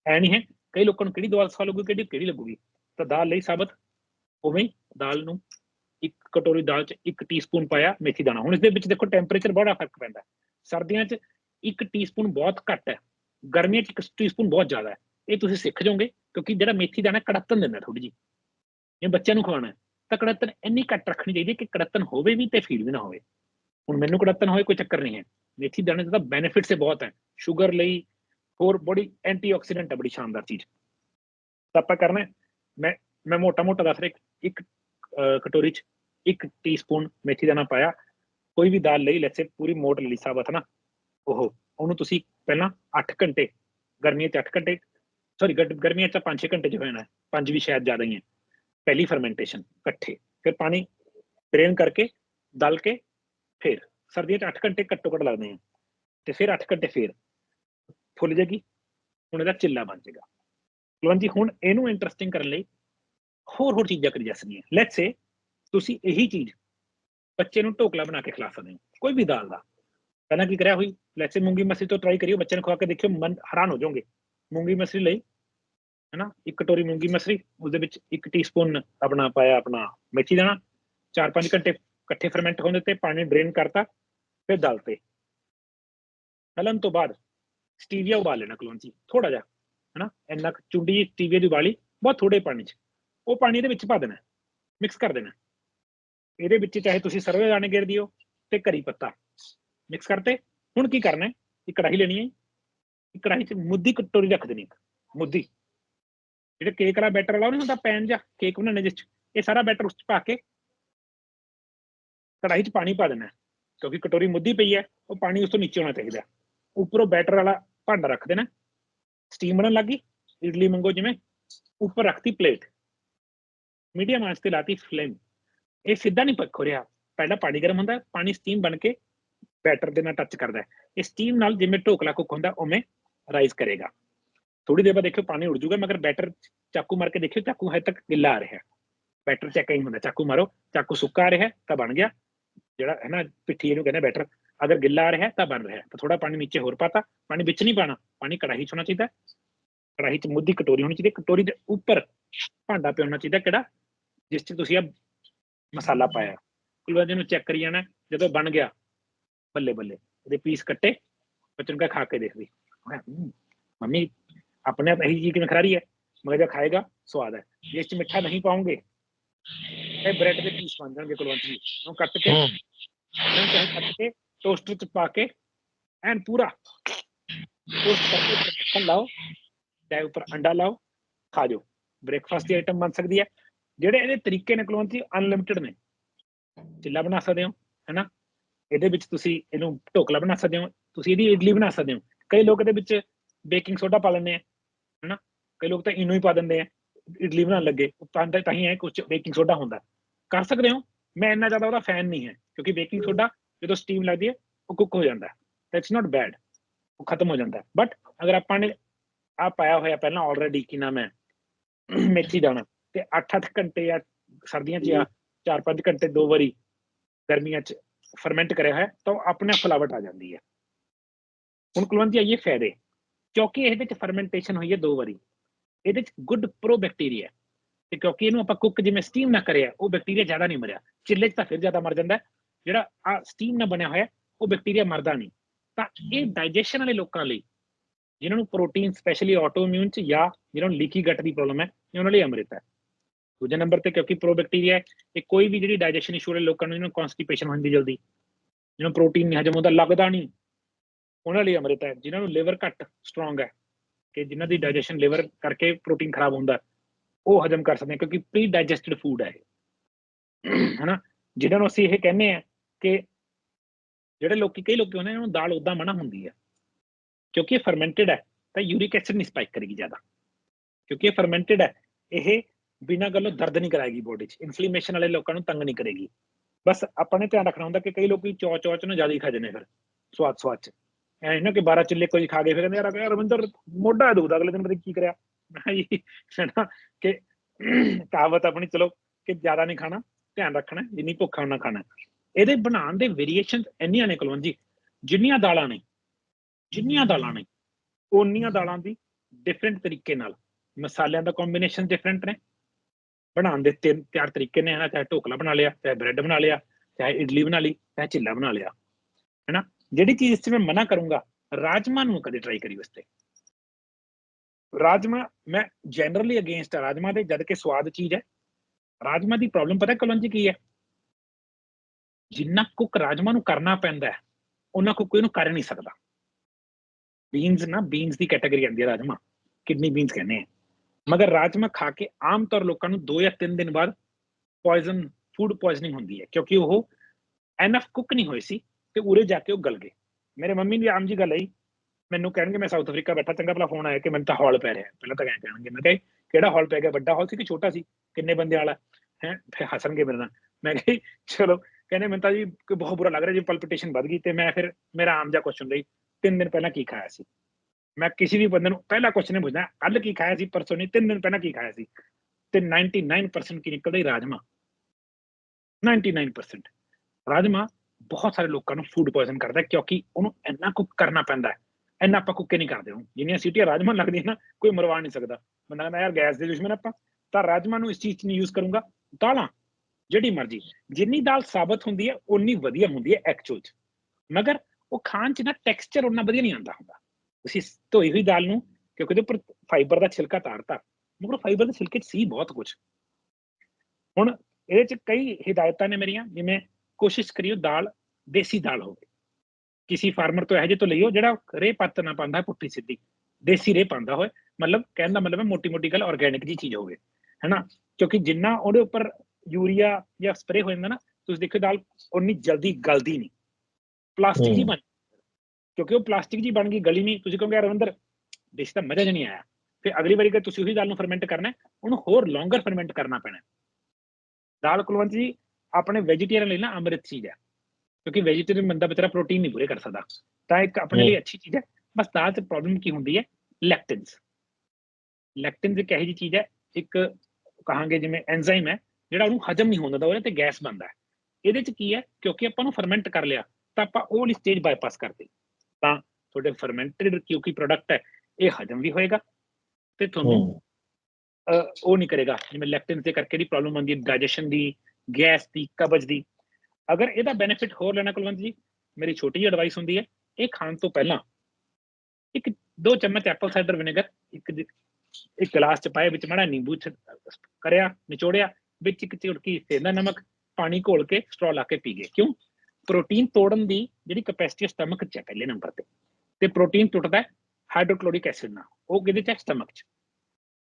ਐ ਨਹੀਂ ਹੈ, ਕਈ ਲੋਕਾਂ ਨੂੰ ਕਿਹੜੀ ਦਾਲ ਸਵਾਦ ਲੱਗੂਗੀ, ਕਿਹੜੀ ਕਿਹੜੀ ਲੱਗੂਗੀ? ਤਾਂ ਦਾਲ ਲਈ ਸਾਬਤ, ਉਵੇਂ ਦਾਲ ਨੂੰ ਇੱਕ ਕਟੋਰੀ ਦਾਲ 'ਚ ਇੱਕ ਟੀਸਪੂਨ ਪਾਇਆ ਮੇਥੀ ਦਾਣਾ। ਹੁਣ ਇਸ ਦੇ ਵਿੱਚ ਦੇਖੋ ਟੈਂਪਰੇਚਰ ਬੜਾ ਫ਼ਰਕ ਪੈਂਦਾ ਸਰਦੀਆਂ 'ਚ ਇੱਕ ਟੀਸਪੂਨ ਬਹੁਤ ਘੱਟ ਹੈ। ਗਰਮੀਆਂ 'ਚ ਇੱਕ ਟੀਸਪੂਨ ਬਹੁਤ ਜ਼ਿਆਦਾ ਹੈ। ਇਹ ਤੁਸੀਂ ਸਿੱਖ ਜਾਓਗੇ, ਕਿਉਂਕਿ ਜਿਹੜਾ ਮੇਥੀ ਦਾਣਾ ਕੜਤਨ ਦਿੰਦਾ ਥੋੜੀ ਜੀ ਜੇ ਬੱਚਿਆਂ ਨੂੰ ਖਵਾਉਣਾ ਤਾਂ ਕੜਤਨ ਇੰਨੀ ਘੱਟ ਰੱਖਣੀ ਚਾਹੀਦੀ ਹੈ ਕਿ ਕੜਤਨ ਹੋਵੇ ਵੀ ਤੇ ਫੀਲ ਵੀ ਨਾ ਹੋਵੇ। ਹੁਣ ਮੈਨੂੰ ਕੜਤਨ ਹੋਏ ਕੋਈ ਚੱਕਰ ਨਹੀਂ ਹੈ। ਮੇਥੀ ਦਾਣੇ ਦਾ ਬੈਨੀਫਿਟਸ ਹੀ ਬਹੁਤ ਹੈ। ਸ਼ੂਗਰ ਲਈ ਹੋਰ ਬੜੀ ਐਂਟੀਆਕਸੀਡੈਂਟ ਹੈ, ਬੜੀ ਸ਼ਾਨਦਾਰ ਚੀਜ਼। ਤਾਂ ਆਪਾਂ ਕਰਨਾ ਮੈਂ ਮੈਂ ਮੋਟਾ ਮੋਟਾ ਦੱਸ ਰਿਹਾ ਇੱਕ ਕਟੋਰੀ ਚ ਇੱਕ ਟੀਸਪੂਨ ਮੇਥੀ ਦਾਣਾ ਪਾਇਆ। ਕੋਈ ਵੀ ਦਾਲ ਲਈ ਲੈਟਸ ਸੇ ਪੂਰੀ ਮੋਟ ਲਈ, ਸਾਬਤ ਨਾ ਉਹ ਉਹਨੂੰ ਤੁਸੀਂ ਪਹਿਲਾਂ 8 ਘੰਟੇ, ਗਰਮੀਆਂ ਚ 8 ਘੰਟੇ ਸੌਰੀ ਗਰਮੀਆਂ ਚ 5-6 ਘੰਟੇ ਚ ਹੋ। ਜਾਣਾ ਪੰਜ ਵੀ ਸ਼ਾਇਦ ਜ਼ਿਆਦਾ ਹੀ ਹੈ। ਪਹਿਲੀ ਫਰਮੈਂਟੇਸ਼ਨ ਇਕੱਠੇ। ਫਿਰ ਪਾਣੀ ਡਰੇਨ ਕਰਕੇ, ਦਲ ਕੇ, ਫਿਰ। ਸਰਦੀਆਂ ਚ 8 ਘੰਟੇ ਘੱਟੋ ਘੱਟ ਲੱਗਦੇ ਆ। ਤੇ ਫਿਰ 8 ਘੰਟੇ ਫਿਰ। ਫੁੱਲ ਜਾਏਗੀ ਹੁਣ ਇਹਦਾ ਚਿੱਲਾ ਬਣ ਜਾਏਗਾ ਕੁਲਵੰਤ ਜੀ, ਹੁਣ ਇਹਨੂੰ ਇੰਟਰਸਟਿੰਗ ਕਰਨ ਲਈ ਹੋਰ ਹੋਰ ਚੀਜ਼ਾਂ ਕਰੀ ਜਾ ਸਕਦੀਆਂ। ਲੈਟਸ ਸੇ ਤੁਸੀਂ ਇਹੀ ਚੀਜ਼ ਬੱਚੇ ਨੂੰ ਢੋਕਲਾ ਬਣਾ ਕੇ ਖਿਲਾ ਸਕਦੇ ਹੋ, ਕੋਈ ਵੀ ਦਾਲ ਦਾ। ਪਹਿਲਾਂ ਕੀ ਕਰਿਆ ਹੋਈ? ਲੈਟਸ ਮੂੰਗੀ ਮਸਰੀ ਤੋਂ ਟਰਾਈ ਕਰਿਓ ਬੱਚੇ ਨੂੰ ਖਵਾ ਕੇ ਦੇਖਿਓ, ਮਨ ਹੈਰਾਨ ਹੋ ਜਾਓਗੇ। ਮੂੰਗੀ ਮਸਰੀ ਲਈ, ਹੈਨਾ, ਇੱਕ ਕਟੋਰੀ ਮੂੰਗੀ ਮਸਰੀ, ਉਸਦੇ ਵਿੱਚ ਇੱਕ ਟੀਸਪੂਨ ਆਪਣਾ ਪਾਇਆ ਆਪਣਾ ਮੇਥੀ ਦਾਣਾ 4-5 ਘੰਟੇ ਇਕੱਠੇ ਫਰਮੈਂਟ ਹੋਣ ਦਿੱਤੇ, ਪਾਣੀ ਡਰੇਨ ਕਰਤਾ, ਫਿਰ ਦਾਲ ਤੇ। ਹਲਣ ਤੋਂ ਬਾਅਦ ਸਟੀਵੀਆ ਉਬਾਲ ਲੈਣਾ ਕੁਲਵੰਤ ਥੋੜਾ ਜਿਹਾ, ਹੈਨਾ, ਇੰਨਾ ਕੁ ਚੁੰਡੀ ਸਟੀਵੀਆ ਦੀ ਉਬਾਲੀ, ਬਹੁਤ ਥੋੜੇ ਪਾਣੀ 'ਚ, ਉਹ ਪਾਣੀ ਦੇ ਵਿੱਚ ਪਾ ਦੇਣਾ ਮਿਕਸ ਕਰ ਦੇਣਾ। ਇਹਦੇ ਵਿੱਚ ਚਾਹੇ ਤੁਸੀਂ ਸਰਵੇ ਦਾਣੇ ਗੇਰ ਦਿਓ ਤੇ ਕਰੀ ਪੱਤਾ। ਮਿਕਸ ਕਰਤੇ। ਹੁਣ ਕੀ ਕਰਨਾ ਹੈ? ਇੱਕ ਕੜਾਹੀ ਲੈਣੀ ਹੈ ਇੱਕ ਕੜਾਹੀ 'ਚ ਮੁੱਦੀ ਕਟੋਰੀ ਰੱਖ ਦੇਣੀ ਇੱਕ। ਮੁੱਦੀ। ਜਿਹੜੇ ਕੇਕ ਵਾਲਾ ਬੈਟਰ ਵਾਲਾ ਉਹ ਨਹੀਂ ਹੁੰਦਾ ਪੈਨ ਜਾਂ ਕੇਕ ਬਣਾਉਣੇ ਜਿਸ 'ਚ। ਇਹ ਸਾਰਾ ਬੈਟਰ ਉਸ 'ਚ ਪਾ ਕੇ ਕੜਾਹੀ 'ਚ ਪਾਣੀ ਪਾ ਦੇਣਾ ਹੈ। ਕਿਉਂਕਿ ਕਟੋਰੀ ਮੁੱਦੀ ਪਈ ਹੈ, ਉਹ ਪਾਣੀ ਉਸ ਤੋਂ ਨੀਚੇ ਹੋਣਾ ਚਾਹੀਦਾ ਹੈ। ਉੱਪਰੋਂ ਬੈਟਰ ਵਾਲਾ ਭਾਂਡਾ ਰੱਖ ਦੇਣਾ ਸਟੀਮ ਬਣਨ ਲੱਗੀ ਇਡਲੀ ਮੰਗੋ ਜਿਵੇਂ ਉੱਪਰ ਰੱਖਤੀ ਪਲੇਟ ਮੀਡੀਅਮ ਆਂਚ ਤੇ ਲਾਤੀ ਫਲੇਮ ਇਹ ਸਿੱਧਾ ਨਹੀਂ ਪੱਕ ਹੋ ਰਿਹਾ। ਪਹਿਲਾਂ ਪਾਣੀ ਗਰਮ ਹੁੰਦਾ ਹੈ, ਪਾਣੀ ਸਟੀਮ ਬਣ ਕੇ ਬੈਟਰ ਦੇ ਨਾਲ ਟੱਚ ਕਰਦਾ ਹੈ। ਇਹ ਸਟੀਮ ਨਾਲ ਜਿਵੇਂ ਢੋਕਲਾ ਕੁੱਕ ਹੁੰਦਾ ਉਵੇਂ ਰਾਈਜ਼ ਕਰੇਗਾ। ਥੋੜੀ ਦੇਰ ਬਾਅਦ ਦੇਖਿਓ ਪਾਣੀ ਉੜ ਜਾਊਗਾ ਮਗਰ ਬੈਟਰ ਚਾਕੂ ਮਾਰ ਕੇ ਦੇਖਿਓ ਚਾਕੂ ਹਜੇ ਤੱਕ ਗਿੱਲਾ ਆ ਰਿਹਾ। ਹੈ ਬੈਟਰ ਚੈਕਿੰਗ ਹੁੰਦਾ ਚਾਕੂ ਮਾਰੋ ਚਾਕੂ ਸੁੱਕਾ ਆ ਰਿਹਾ ਹੈ ਤਾਂ ਬਣ ਗਿਆ। ਜਿਹੜਾ ਹੈ ਨਾ ਪਿੱਠੀ ਇਹਨੂੰ ਕਹਿੰਦੇ ਬੈਟਰ ਅਗਰ ਗਿੱਲਾ ਆ ਰਿਹਾ ਹੈ ਤਾਂ ਬਣ ਰਿਹਾ। ਹੈ ਤਾਂ ਥੋੜਾ ਪਾਣੀ ਨੀਚੇ ਹੋਰ ਪਾਤਾ ਪਾਣੀ ਵਿੱਚ ਨਹੀਂ ਪਾਣਾ। ਪਾਣੀ ਕੜਾਹੀ 'ਚ ਹੋਣਾ ਚਾਹੀਦਾ। ਹੈ। ਕੜਾਹੀ 'ਚ ਮੁੱਦੀ ਕਟੋਰੀ ਹੋਣੀ ਚਾਹੀਦੀ। ਹੈ ਕਟੋਰੀ ਦੇ ਉੱਪਰ ਭਾਂਡਾ ਪਿਆ ਹੋਣਾ ਚਾਹੀਦਾ। ਕਿਹੜਾ? ਜਿਸ 'ਚ ਤੁਸੀਂ ਆ ਮਸਾਲਾ ਪਾਇਆ ਕੁਲਵਾ ਨੂੰ ਚੈੱਕ ਕਰੀ ਜਾਣਾ ਜਦੋਂ ਬਣ ਗਿਆ ਬੱਲੇ ਬੱਲੇ ਇਹਦੇ ਪੀਸ ਕੱਟੇ ਬੱਚਨ ਕਾ ਖਾ ਕੇ ਦੇਖਦੀ ਮੈਂ, ਹਮ, ਮੰਮੀ ਆਪਣੇ ਆਪ ਇਹੀ ਚੀਜ਼ ਕਿਵੇਂ ਖਾ ਰਹੀ ਹੈ ਮਗਰ ਜਦ ਖਾਏਗਾ ਸਵਾਦ ਹੈ ਜੇ ਇਸ 'ਚ ਮਿੱਠਾ ਨਹੀਂ ਪਾਉਂਗੇ ਇਹ ਬ੍ਰੈਡ ਦੇ ਪੀਸ ਬਣ ਜਾਣਗੇ ਕੁਲਵੰਤ ਜੀ ਉਹਨੂੰ ਕੱਟ ਕੇ ਹੂੰ ਇਹਨਾਂ ਚਾਹੇ ਕੱਟ ਕੇ ਟੋਸਟਰ 'ਚ ਪਾ ਕੇ ਐਨ ਪੂਰਾ ਟੋਸਟ ਕਰਕੇ ਉੱਪਰ ਮੱਖਣ ਲਾਓ ਚਾਹੇ ਉੱਪਰ ਅੰਡਾ ਜਿਹੜੇ ਇਹਦੇ ਤਰੀਕੇ ਨੇ ਕੁਲਵੰਤ ਜੀ ਅਨਲਿਮਿਟਿਡ ਨੇ। ਚਿੱਲਾ ਬਣਾ ਸਕਦੇ ਹੋ, ਹੈਨਾ? ਇਹਦੇ ਵਿੱਚ ਤੁਸੀਂ ਇਹਨੂੰ ਢੋਕਲਾ ਬਣਾ ਸਕਦੇ ਹੋ, ਤੁਸੀਂ ਇਹਦੀ ਇਡਲੀ ਬਣਾ ਸਕਦੇ ਹੋ। ਕਈ ਲੋਕ ਇਹਦੇ ਵਿੱਚ ਬੇਕਿੰਗ ਸੋਡਾ ਪਾ ਲੈਂਦੇ ਆ, ਹੈਨਾ? ਕਈ ਲੋਕ ਤਾਂ ਇਨੋ ਹੀ ਪਾ ਦਿੰਦੇ ਆ, ਇਡਲੀ ਬਣਾਉਣ ਲੱਗੇ। ਤਾਂ ਤਾਂ ਹੀ ਹੈ ਕੁਝ ਬੇਕਿੰਗ ਸੋਡਾ ਹੁੰਦਾ। ਕਰ ਸਕਦੇ ਹੋ? ਮੈਂ ਇੰਨਾ ਜ਼ਿਆਦਾ ਉਹਦਾ ਫੈਨ ਨਹੀਂ ਹੈ, ਕਿਉਂਕਿ ਬੇਕਿੰਗ ਸੋਡਾ ਜਦੋਂ ਸਟੀਮ ਲੱਗਦੀ ਹੈ, ਉਹ ਕੁੱਕ ਹੋ ਜਾਂਦਾ। ਹੈ ਦੈਟਸ ਨਾਟ ਬੈਡ ਉਹ ਖਤਮ ਹੋ ਜਾਂਦਾ। ਬਟ ਅਗਰ ਆਪਾਂ ਨੇ ਆ ਪਾਇਆ ਹੋਇਆ ਪਹਿਲਾਂ ਆਲਰੇਡੀ ਕੀ ਨਾਮ ਹੈ ਮੇਥੀ ਦਾਣਾ। ਤੇ 8-8 ਘੰਟੇ ਜਾਂ ਸਰਦੀਆਂ 'ਚ ਜਾਂ 4-5 ਘੰਟੇ ਦੋ ਵਾਰੀ ਗਰਮੀਆਂ 'ਚ ਫਰਮੈਂਟ ਕਰਿਆ ਹੋਇਆ ਤਾਂ ਆਪਣੇ ਆਪ ਫਲਾਵਟ ਆ ਜਾਂਦੀ ਹੈ ਹੁਣ ਕੁਲਵੰਤ ਇਹ ਫਾਇਦੇ। ਕਿਉਂਕਿ ਇਹਦੇ ਵਿੱਚ ਫਰਮੈਂਟੇਸ਼ਨ ਹੋਈ ਹੈ ਦੋ ਵਾਰੀ। ਇਹਦੇ 'ਚ ਗੁੱਡ ਪ੍ਰੋ ਬੈਕਟੀਰੀਆ ਤੇ ਕਿਉਂਕਿ ਇਹਨੂੰ ਆਪਾਂ ਕੁੱਕ ਜਿਵੇਂ ਸਟੀਮ ਨਾ ਕਰਿਆ ਉਹ ਬੈਕਟੀਰੀਆ ਜ਼ਿਆਦਾ ਨਹੀਂ ਮਰਿਆ। ਚਿੱਲੇ 'ਚ ਤਾਂ ਫਿਰ ਜ਼ਿਆਦਾ ਮਰ ਜਾਂਦਾ। ਜਿਹੜਾ ਆ ਸਟੀਮ ਨਾਲ ਬਣਿਆ ਹੋਇਆ ਉਹ ਬੈਕਟੀਰੀਆ ਮਰਦਾ ਨਹੀਂ। ਤਾਂ ਇਹ ਡਾਈਜੈਸ਼ਨ ਵਾਲੇ ਲੋਕਾਂ ਲਈ ਜਿਨ੍ਹਾਂ ਨੂੰ ਪ੍ਰੋਟੀਨ ਸਪੈਸ਼ਲੀ ਆਟੋਇਮਿਊਨ 'ਚ ਜਾਂ ਜਿਹਨਾਂ ਨੂੰ ਲੀਕੀ ਗਟ ਦੀ ਪ੍ਰੋਬਲਮ ਹੈ ਇਹ ਉਹਨਾਂ ਲਈ ਅੰਮ੍ਰਿਤ ਹੈ। ਦੂਜੇ ਨੰਬਰ ਤੇ ਕਿਉਂਕਿ ਪ੍ਰੋਬੈਕਟੀਰੀਆ ਇਹ ਕੋਈ ਵੀ ਜਿਹੜੀ ਡਾਈਜੈਸ਼ਨ ਇਸ਼ੂ ਵਾਲੇ ਲੋਕਾਂ ਨੂੰ, ਜਿਹਨਾਂ ਨੂੰ ਕਨਸਟੀਪੇਸ਼ਨ ਹੁੰਦੀ ਜਲਦੀ, ਜਿਹਨਾਂ ਨੂੰ ਪ੍ਰੋਟੀਨ ਨਹੀਂ ਹਜਮ ਹੁੰਦਾ ਲੱਗਦਾ ਨਹੀਂ, ਉਹਨਾਂ ਲਈ ਅੰਮ੍ਰਿਤ ਹੈ ਜਿਨ੍ਹਾਂ ਨੂੰ ਲਿਵਰ ਘੱਟ ਸਟਰੋਂਗ ਹੈ, ਕਿ ਜਿਨ੍ਹਾਂ ਦੀ ਡਾਈਜੈਸ਼ਨ ਲਿਵਰ ਕਰਕੇ ਪ੍ਰੋਟੀਨ ਖਰਾਬ ਹੁੰਦਾ, ਉਹ ਹਜਮ ਕਰ ਸਕਦੇ ਆ ਕਿਉਂਕਿ ਪ੍ਰੀ ਡਾਈਜੈਸਟਡ ਫੂਡ ਹੈ ਇਹ। ਹਨਾ? ਜਿਹਨਾਂ ਨੂੰ ਅਸੀਂ ਇਹ ਕਹਿੰਦੇ ਆ ਕਿ ਜਿਹੜੇ ਲੋਕੀ, ਕਈ ਲੋਕੀ ਹੁੰਦੇ ਨੇ, ਉਹਨਾਂ ਨੂੰ ਦਾਲ ਉਦਾਂ ਮਨਾ ਹੁੰਦੀ ਹੈ, ਕਿਉਂਕਿ ਇਹ ਫਰਮੈਂਟਡ ਹੈ, ਤਾਂ ਯੂਰਿਕ ਐਸਿਡ ਨਹੀਂ ਸਪਾਈਕ ਕਰੇਗੀ ਜ਼ਿਆਦਾ, ਕਿਉਂਕਿ ਇਹ ਫਰਮੈਂਟਡ ਹੈ, ਇਹ ਬਿਨਾਂ ਗੱਲੋਂ ਦਰਦ ਨਹੀਂ ਕਰਾਏਗੀ ਬੋਡੀ 'ਚ। ਇਨਫਲੇਮੇਸ਼ਨ ਵਾਲੇ ਲੋਕਾਂ ਨੂੰ ਤੰਗ ਨਹੀਂ ਕਰੇਗੀ। ਬਸ ਆਪਾਂ ਨੇ ਧਿਆਨ ਰੱਖਣਾ ਹੁੰਦਾ ਕਿ ਕਈ ਲੋਕੀ ਚੌ ਚੌ ਚ ਨਾ ਜ਼ਿਆਦਾ ਹੀ ਖਾ ਜਾਂਦੇ ਫਿਰ ਸਵਾਦ ਸਵਾਦ ਚ। ਐ ਨਾ ਕਿ 12 ਚਿੱਲੇ ਕੋਈ ਖਾ ਗਏ ਫਿਰ ਕਹਿੰਦੇ ਯਾਰ ਰਵਿੰਦਰ ਮੋਢਾ ਦੁਖਦਾ ਅਗਲੇ ਦਿਨ ਪਤਾ ਕੀ ਕਰਿਆ? ਨਾ? ਕਿ ਕਹਾਵਤ ਆਪਣੀ ਚਲੋ ਕਿ ਜ਼ਿਆਦਾ ਨਹੀਂ ਖਾਣਾ ਧਿਆਨ ਰੱਖਣਾ ਜਿੰਨੀ ਭੁੱਖ ਉਹਨਾਂ ਖਾਣਾ। ਇਹਦੇ ਬਣਾਉਣ ਦੇ ਵੇਰੀਏਸ਼ਨ ਇੰਨੀਆਂ ਨੇ ਕੁਲਵੰਤ ਜੀ ਜਿੰਨੀਆਂ ਦਾਲਾਂ ਨੇ ਜਿੰਨੀਆਂ ਦਾਲਾਂ ਨੇ ਓਨੀਆਂ ਦਾਲਾਂ ਦੀ ਡਿਫਰੈਂਟ ਤਰੀਕੇ ਨਾਲ। ਮਸਾਲਿਆਂ ਦਾ ਕੰਬੀਨੇਸ਼ਨ ਡਿਫਰੈਂਟ ਨੇ ਬਣਾਉਣ ਦੇ ਤਿੰਨ ਚਾਰ ਤਰੀਕੇ ਨੇ, ਹਨਾ, ਚਾਹੇ ਢੋਕਲਾ ਬਣਾ ਲਿਆ, ਚਾਹੇ ਬ੍ਰੈਡ ਬਣਾ ਲਿਆ, ਚਾਹੇ ਇਡਲੀ ਬਣਾ ਲਈ, ਚਾਹੇ ਚਿੱਲਾ ਬਣਾ ਲਿਆ, ਹੈਨਾ। ਜਿਹੜੀ ਚੀਜ਼ ਇਸ 'ਚ ਮੈਂ ਮਨਾ ਕਰੂੰਗਾ, ਰਾਜਮਾ ਨੂੰ ਕਦੇ ਟਰਾਈ ਕਰੀ ਉਸ ਤੇ ਰਾਜਮਾ, ਮੈਂ ਜਨਰਲੀ ਅਗੇਂਸਟ ਰਾਜਮਾ ਦੇ, ਜਦ ਕਿ ਸਵਾਦ ਚੀਜ਼ ਹੈ। ਰਾਜਮਾ ਦੀ ਪ੍ਰੋਬਲਮ ਪਤਾ ਕਲਨ ਜੀ ਕੀ ਹੈ? ਜਿੰਨਾ ਕੁੱਕ ਰਾਜਮਾ ਨੂੰ ਕਰਨਾ ਪੈਂਦਾ ਹੈ, ਉਹਨਾਂ ਕੁੱਕ ਇਹਨੂੰ ਕਰ ਨਹੀਂ ਸਕਦਾ। ਬੀਨਸ ਨਾ ਬੀਨਸ ਦੀ ਕੈਟਾਗਰੀ ਆਉਂਦੀ ਹੈ ਰਾਜਮਾ। ਕਿਡਨੀ ਬੀਨਸ ਕਹਿੰਦੇ ਆ। ਮਗਰ ਰਾਜਮਾ ਖਾ ਕੇ ਆਮ ਤੌਰ ਲੋਕਾਂ ਨੂੰ 2 ਜਾਂ 3 ਦਿਨ ਬਾਅਦ ਪੋਇਜ਼ਨ ਫੂਡ ਪੋਇਜ਼ਨਿੰਗ ਹੁੰਦੀ ਹੈ ਕਿਉਂਕਿ ਉਹ ਐਨਫ ਕੁੱਕ ਨਹੀਂ ਹੋਏ ਸੀ ਤੇ ਉਰੇ ਜਾ ਕੇ ਉਹ ਗਲ ਗਏ ਮੇਰੇ ਮੰਮੀ ਦੀ ਆਮ ਜੀ ਗੱਲ ਆਈ ਮੈਨੂੰ ਕਹਿਣਗੇ ਮੈਂ ਸਾਊਥ ਅਫਰੀਕਾ ਬੈਠਾ ਚੰਗਾ ਭਲਾ ਫੋਨ ਆਇਆ ਕਿ ਮੈਨੂੰ ਤਾਂ ਹਾਲ ਪੈ ਰਿਹਾ ਪਹਿਲਾਂ ਤਾਂ ਕਹਿ ਕਹਿਣਗੇ ਮੈਂ ਕਿਹਾ ਕਿਹੜਾ ਹਾਲ ਪੈ ਗਿਆ ਵੱਡਾ ਹਾਲ ਸੀ ਕਿ ਛੋਟਾ ਸੀ ਕਿੰਨੇ ਬੰਦੇ ਵਾਲਾ ਹੈ ਫਿਰ ਹੱਸਣਗੇ ਮੇਰੇ ਨਾਲ ਮੈਂ ਕਿਹਾ ਚਲੋ ਕਹਿੰਦੇ ਮੈਨੂੰ ਤਾਂ ਜੀ ਬਹੁਤ ਬੁਰਾ ਲੱਗ ਰਿਹਾ ਜੀ ਪਲਪੀਟੇਸ਼ਨ ਵੱਧ ਗਈ ਤੇ ਮੈਂ ਫਿਰ ਮੇਰਾ ਆਮ ਜਿਹਾ ਕੁਐਸਚਨ ਲਈ ਤਿੰਨ ਦਿਨ ਪਹਿਲਾਂ ਕੀ ਖਾਇਆ ਸੀ ਮੈਂ ਕਿਸੇ ਵੀ ਬੰਦੇ ਨੂੰ ਪਹਿਲਾ ਕੁਐਸਚਨ ਪੁੱਛਦਾ ਕੱਲ ਕੀ ਖਾਇਆ ਸੀ, ਪਰਸੋਂ ਨਹੀਂ, ਤਿੰਨ ਦਿਨ ਪਹਿਲਾਂ ਕੀ ਖਾਇਆ ਸੀ? ਤੇ 99% ਕੀ ਨਿਕਲਦਾ ਹੀ ਰਾਜਮਾ। 99% ਰਾਜਮਾ ਬਹੁਤ ਸਾਰੇ ਲੋਕਾਂ ਨੂੰ ਫੂਡ ਪੋਇਜ਼ਨ ਕਰਦਾ ਕਿਉਂਕਿ ਉਹਨੂੰ ਇੰਨਾ ਕੁੱਕ ਕਰਨਾ ਪੈਂਦਾ ਹੈ। ਇੰਨਾ ਆਪਾਂ ਕੁੱਕੇ ਨਹੀਂ ਕਰਦੇ ਹੁਣ ਜਿੰਨੀਆਂ ਸੀਟੀਆਂ ਰਾਜਮਾ ਲੱਗਦੀਆਂ ਨਾ, ਕੋਈ ਮਰਵਾ ਨਹੀਂ ਸਕਦਾ। ਬੰਦਾ ਕਹਿੰਦਾ ਯਾਰ ਗੈਸ ਦੇ ਦੁਸ਼ਮਣ ਆਪਾਂ। ਤਾਂ ਰਾਜਮਾ ਨੂੰ ਇਸ ਚੀਜ਼ 'ਚ ਨਹੀਂ ਯੂਜ਼ ਕਰੂੰਗਾ। ਦਾਲਾਂ, ਜਿਹੜੀ ਮਰਜ਼ੀ। ਜਿੰਨੀ ਦਾਲ ਸਾਬਤ ਹੁੰਦੀ ਹੈ ਉਨੀ ਵਧੀਆ ਹੁੰਦੀ ਹੈ ਐਕਚੁਅਲ 'ਚ। ਮਗਰ ਉਹ ਖਾਣ 'ਚ ਨਾ ਟੈਕਸਚਰ ਉਹਨਾਂ ਵਧੀਆ ਨਹੀਂ ਆਉਂਦਾ ਹੁੰਦਾ। ਤੁਸੀਂ ਧੋਈ ਹੋਈ ਦਾਲ ਨੂੰ ਕਿਉਂਕਿ ਉਹਦੇ ਉੱਪਰ ਫਾਈਬਰ ਦਾ ਛਿਲਕਾ ਤਾਰਤਾ। ਮਗਰ ਫਾਈਬਰ ਦੇ ਛਿਲਕੇ 'ਚ ਸੀ ਬਹੁਤ ਕੁਝ ਹੁਣ ਇਹਦੇ 'ਚ ਕਈ ਹਿਦਾਇਤਾਂ ਨੇ ਮੇਰੀਆਂ ਜਿਵੇਂ ਕੋਸ਼ਿਸ਼ ਕਰਿਓ ਦਾਲ ਦੇਸੀ ਦਾਲ ਹੋਵੇ। ਕਿਸੇ ਫਾਰਮਰ ਤੋਂ ਇਹੋ ਜਿਹੇ ਤੋਂ ਲਈਓ ਜਿਹੜਾ ਰੇ ਪੱਤ ਨਾ ਪਾਉਂਦਾ ਪੁੱਠੀ ਸਿੱਧੀ। ਦੇਸੀ ਰੇ ਪਾਉਂਦਾ ਹੋਏ ਮਤਲਬ ਕਹਿਣ ਦਾ ਮਤਲਬ ਹੈ ਮੋਟੀ ਮੋਟੀ ਗੱਲ ਆਰਗੇਨਿਕ ਜੀ ਚੀਜ਼ ਹੋਵੇ ਹੈਨਾ? ਕਿਉਂਕਿ ਜਿੰਨਾ ਉਹਦੇ ਉੱਪਰ ਯੂਰੀਆ ਜਾਂ ਸਪਰੇ ਹੋ ਜਾਂਦਾ ਨਾ ਤੁਸੀਂ ਦੇਖੋ ਦਾਲ ਉਨੀ ਜਲਦੀ ਗਲਦੀ ਨਹੀਂ। ਪਲਾਸਟਿਕ ਜੀ ਬਣ ਕਿਉਂਕਿ ਉਹ ਪਲਾਸਟਿਕ ਜੀ ਬਣ ਗਈ ਗਲੀ ਨਹੀਂ ਤੁਸੀਂ ਕਹੋਗੇ ਰਵਿੰਦਰ ਡਿਸ਼ ਦਾ ਮਜ਼ਾ ਨਹੀਂ ਆਇਆ। ਫਿਰ ਅਗਲੀ ਵਾਰੀ ਕਿ ਤੁਸੀਂ ਉਹੀ ਦਾਲ ਨੂੰ ਫਰਮੈਂਟ ਕਰਨਾ ਉਹਨੂੰ ਹੋਰ ਲੌਂਗਰ ਫਰਮੈਂਟ ਕਰਨਾ ਪੈਣਾ ਦਾਲ ਕੁਲਵੰਤ ਜੀ ਆਪਣੇ ਵੈਜੀਟੇਰੀਅਨ ਲਈ ਨਾ ਅੰਮ੍ਰਿਤ ਚੀਜ਼ ਹੈ। ਕਿਉਂਕਿ ਵੈਜੀਟੇਰੀਅਨ ਬੰਦਾ ਵਿਚਾਰਾ ਪ੍ਰੋਟੀਨ ਨਹੀਂ ਪੂਰੇ ਕਰ ਸਕਦਾ। ਤਾਂ ਇੱਕ ਆਪਣੇ ਲਈ ਅੱਛੀ ਚੀਜ਼ ਹੈ। ਬਸ ਦਾਲ 'ਚ ਪ੍ਰੋਬਲਮ ਕੀ ਹੁੰਦੀ ਹੈ? ਲੈਕਟਿਨਸ ਲੈਕਟਿਨਸ ਇੱਕ ਇਹੋ ਜਿਹੀ ਚੀਜ਼ ਹੈ ਇੱਕ ਕਹਾਂਗੇ ਜਿਵੇਂ ਐਂਜ਼ਾਈਮ ਹੈ ਜਿਹੜਾ ਉਹਨੂੰ ਹਜਮ ਨਹੀਂ ਹੁੰਦਾ ਉਹਦੇ ਤੇ ਗੈਸ ਬਣਦਾ ਹੈ। ਇਹਦੇ 'ਚ ਕੀ ਹੈ? ਕਿਉਂਕਿ ਆਪਾਂ ਨੂੰ ਫਰਮੈਂਟ ਕਰ ਲਿਆ ਤਾਂ ਆਪਾਂ ਉਹ ਵਾਲੀ ਸਟੇਜ ਬਾਈਪਾਸ ਕਰਦੇ। ਤਾਂ ਤੁਹਾਡੇ ਫਰਮੈਂਟਡ ਕਿਉਂਕਿ ਪ੍ਰੋਡਕਟ ਹੈ ਇਹ ਹਜਮ ਵੀ ਹੋਏਗਾ ਤੇ ਤੁਹਾਨੂੰ ਉਹ ਨਹੀਂ ਕਰੇਗਾ ਜਿਵੇਂ ਲੈਕਟਿਨ ਦੇ ਕਰਕੇ ਦੀ ਪ੍ਰੋਬਲਮ ਆਉਂਦੀ ਹੈ ਡਾਈਜੈਸ਼ਨ ਦੀ ਗੈਸ ਦੀ ਕਬਜ਼ ਦੀ। ਅਗਰ ਇਹਦਾ ਬੈਨੀਫਿਟ ਹੋਰ ਲੈਣਾ ਕੁਲਵੰਤ ਜੀ ਮੇਰੀ ਛੋਟੀ ਜਿਹੀ ਐਡਵਾਈਸ ਹੁੰਦੀ ਹੈ ਇਹ ਖਾਣ ਤੋਂ ਪਹਿਲਾਂ ਇੱਕ ਦੋ ਚਮਚ ਐਪਲ ਸਾਈਡਰ ਵਿਨੇਗਰ ਇੱਕ ਇੱਕ ਗਲਾਸ ਚ ਪਾਏ ਵਿੱਚ ਮੜਾ ਨਿੰਬੂ ਕਰਿਆ ਨਿਚੋੜਿਆ ਵਿੱਚ ਇੱਕ ਚੁਟਕੀ ਸੇਂਦਾ ਨਮਕ ਪਾਣੀ ਘੋਲ ਕੇ ਸਟ੍ਰੋ ਲਾ ਕੇ ਪੀ ਗਏ। ਕਿਉਂ? ਪ੍ਰੋਟੀਨ ਤੋੜਨ ਦੀ ਜਿਹੜੀ ਕੈਪੈਸਿਟੀ ਸਟਮਕ ਚ ਹੈ, ਪਹਿਲੇ ਨੰਬਰ ਤੇ। ਤੇ ਪ੍ਰੋਟੀਨ ਟੁੱਟਦਾ ਹਾਈਡਰੋਕਲੋਰਿਕ ਐਸਿਡ ਨਾਲ, ਉਹ ਕਿਹਦੇ ਚ ਸਟਮਕ ਚ।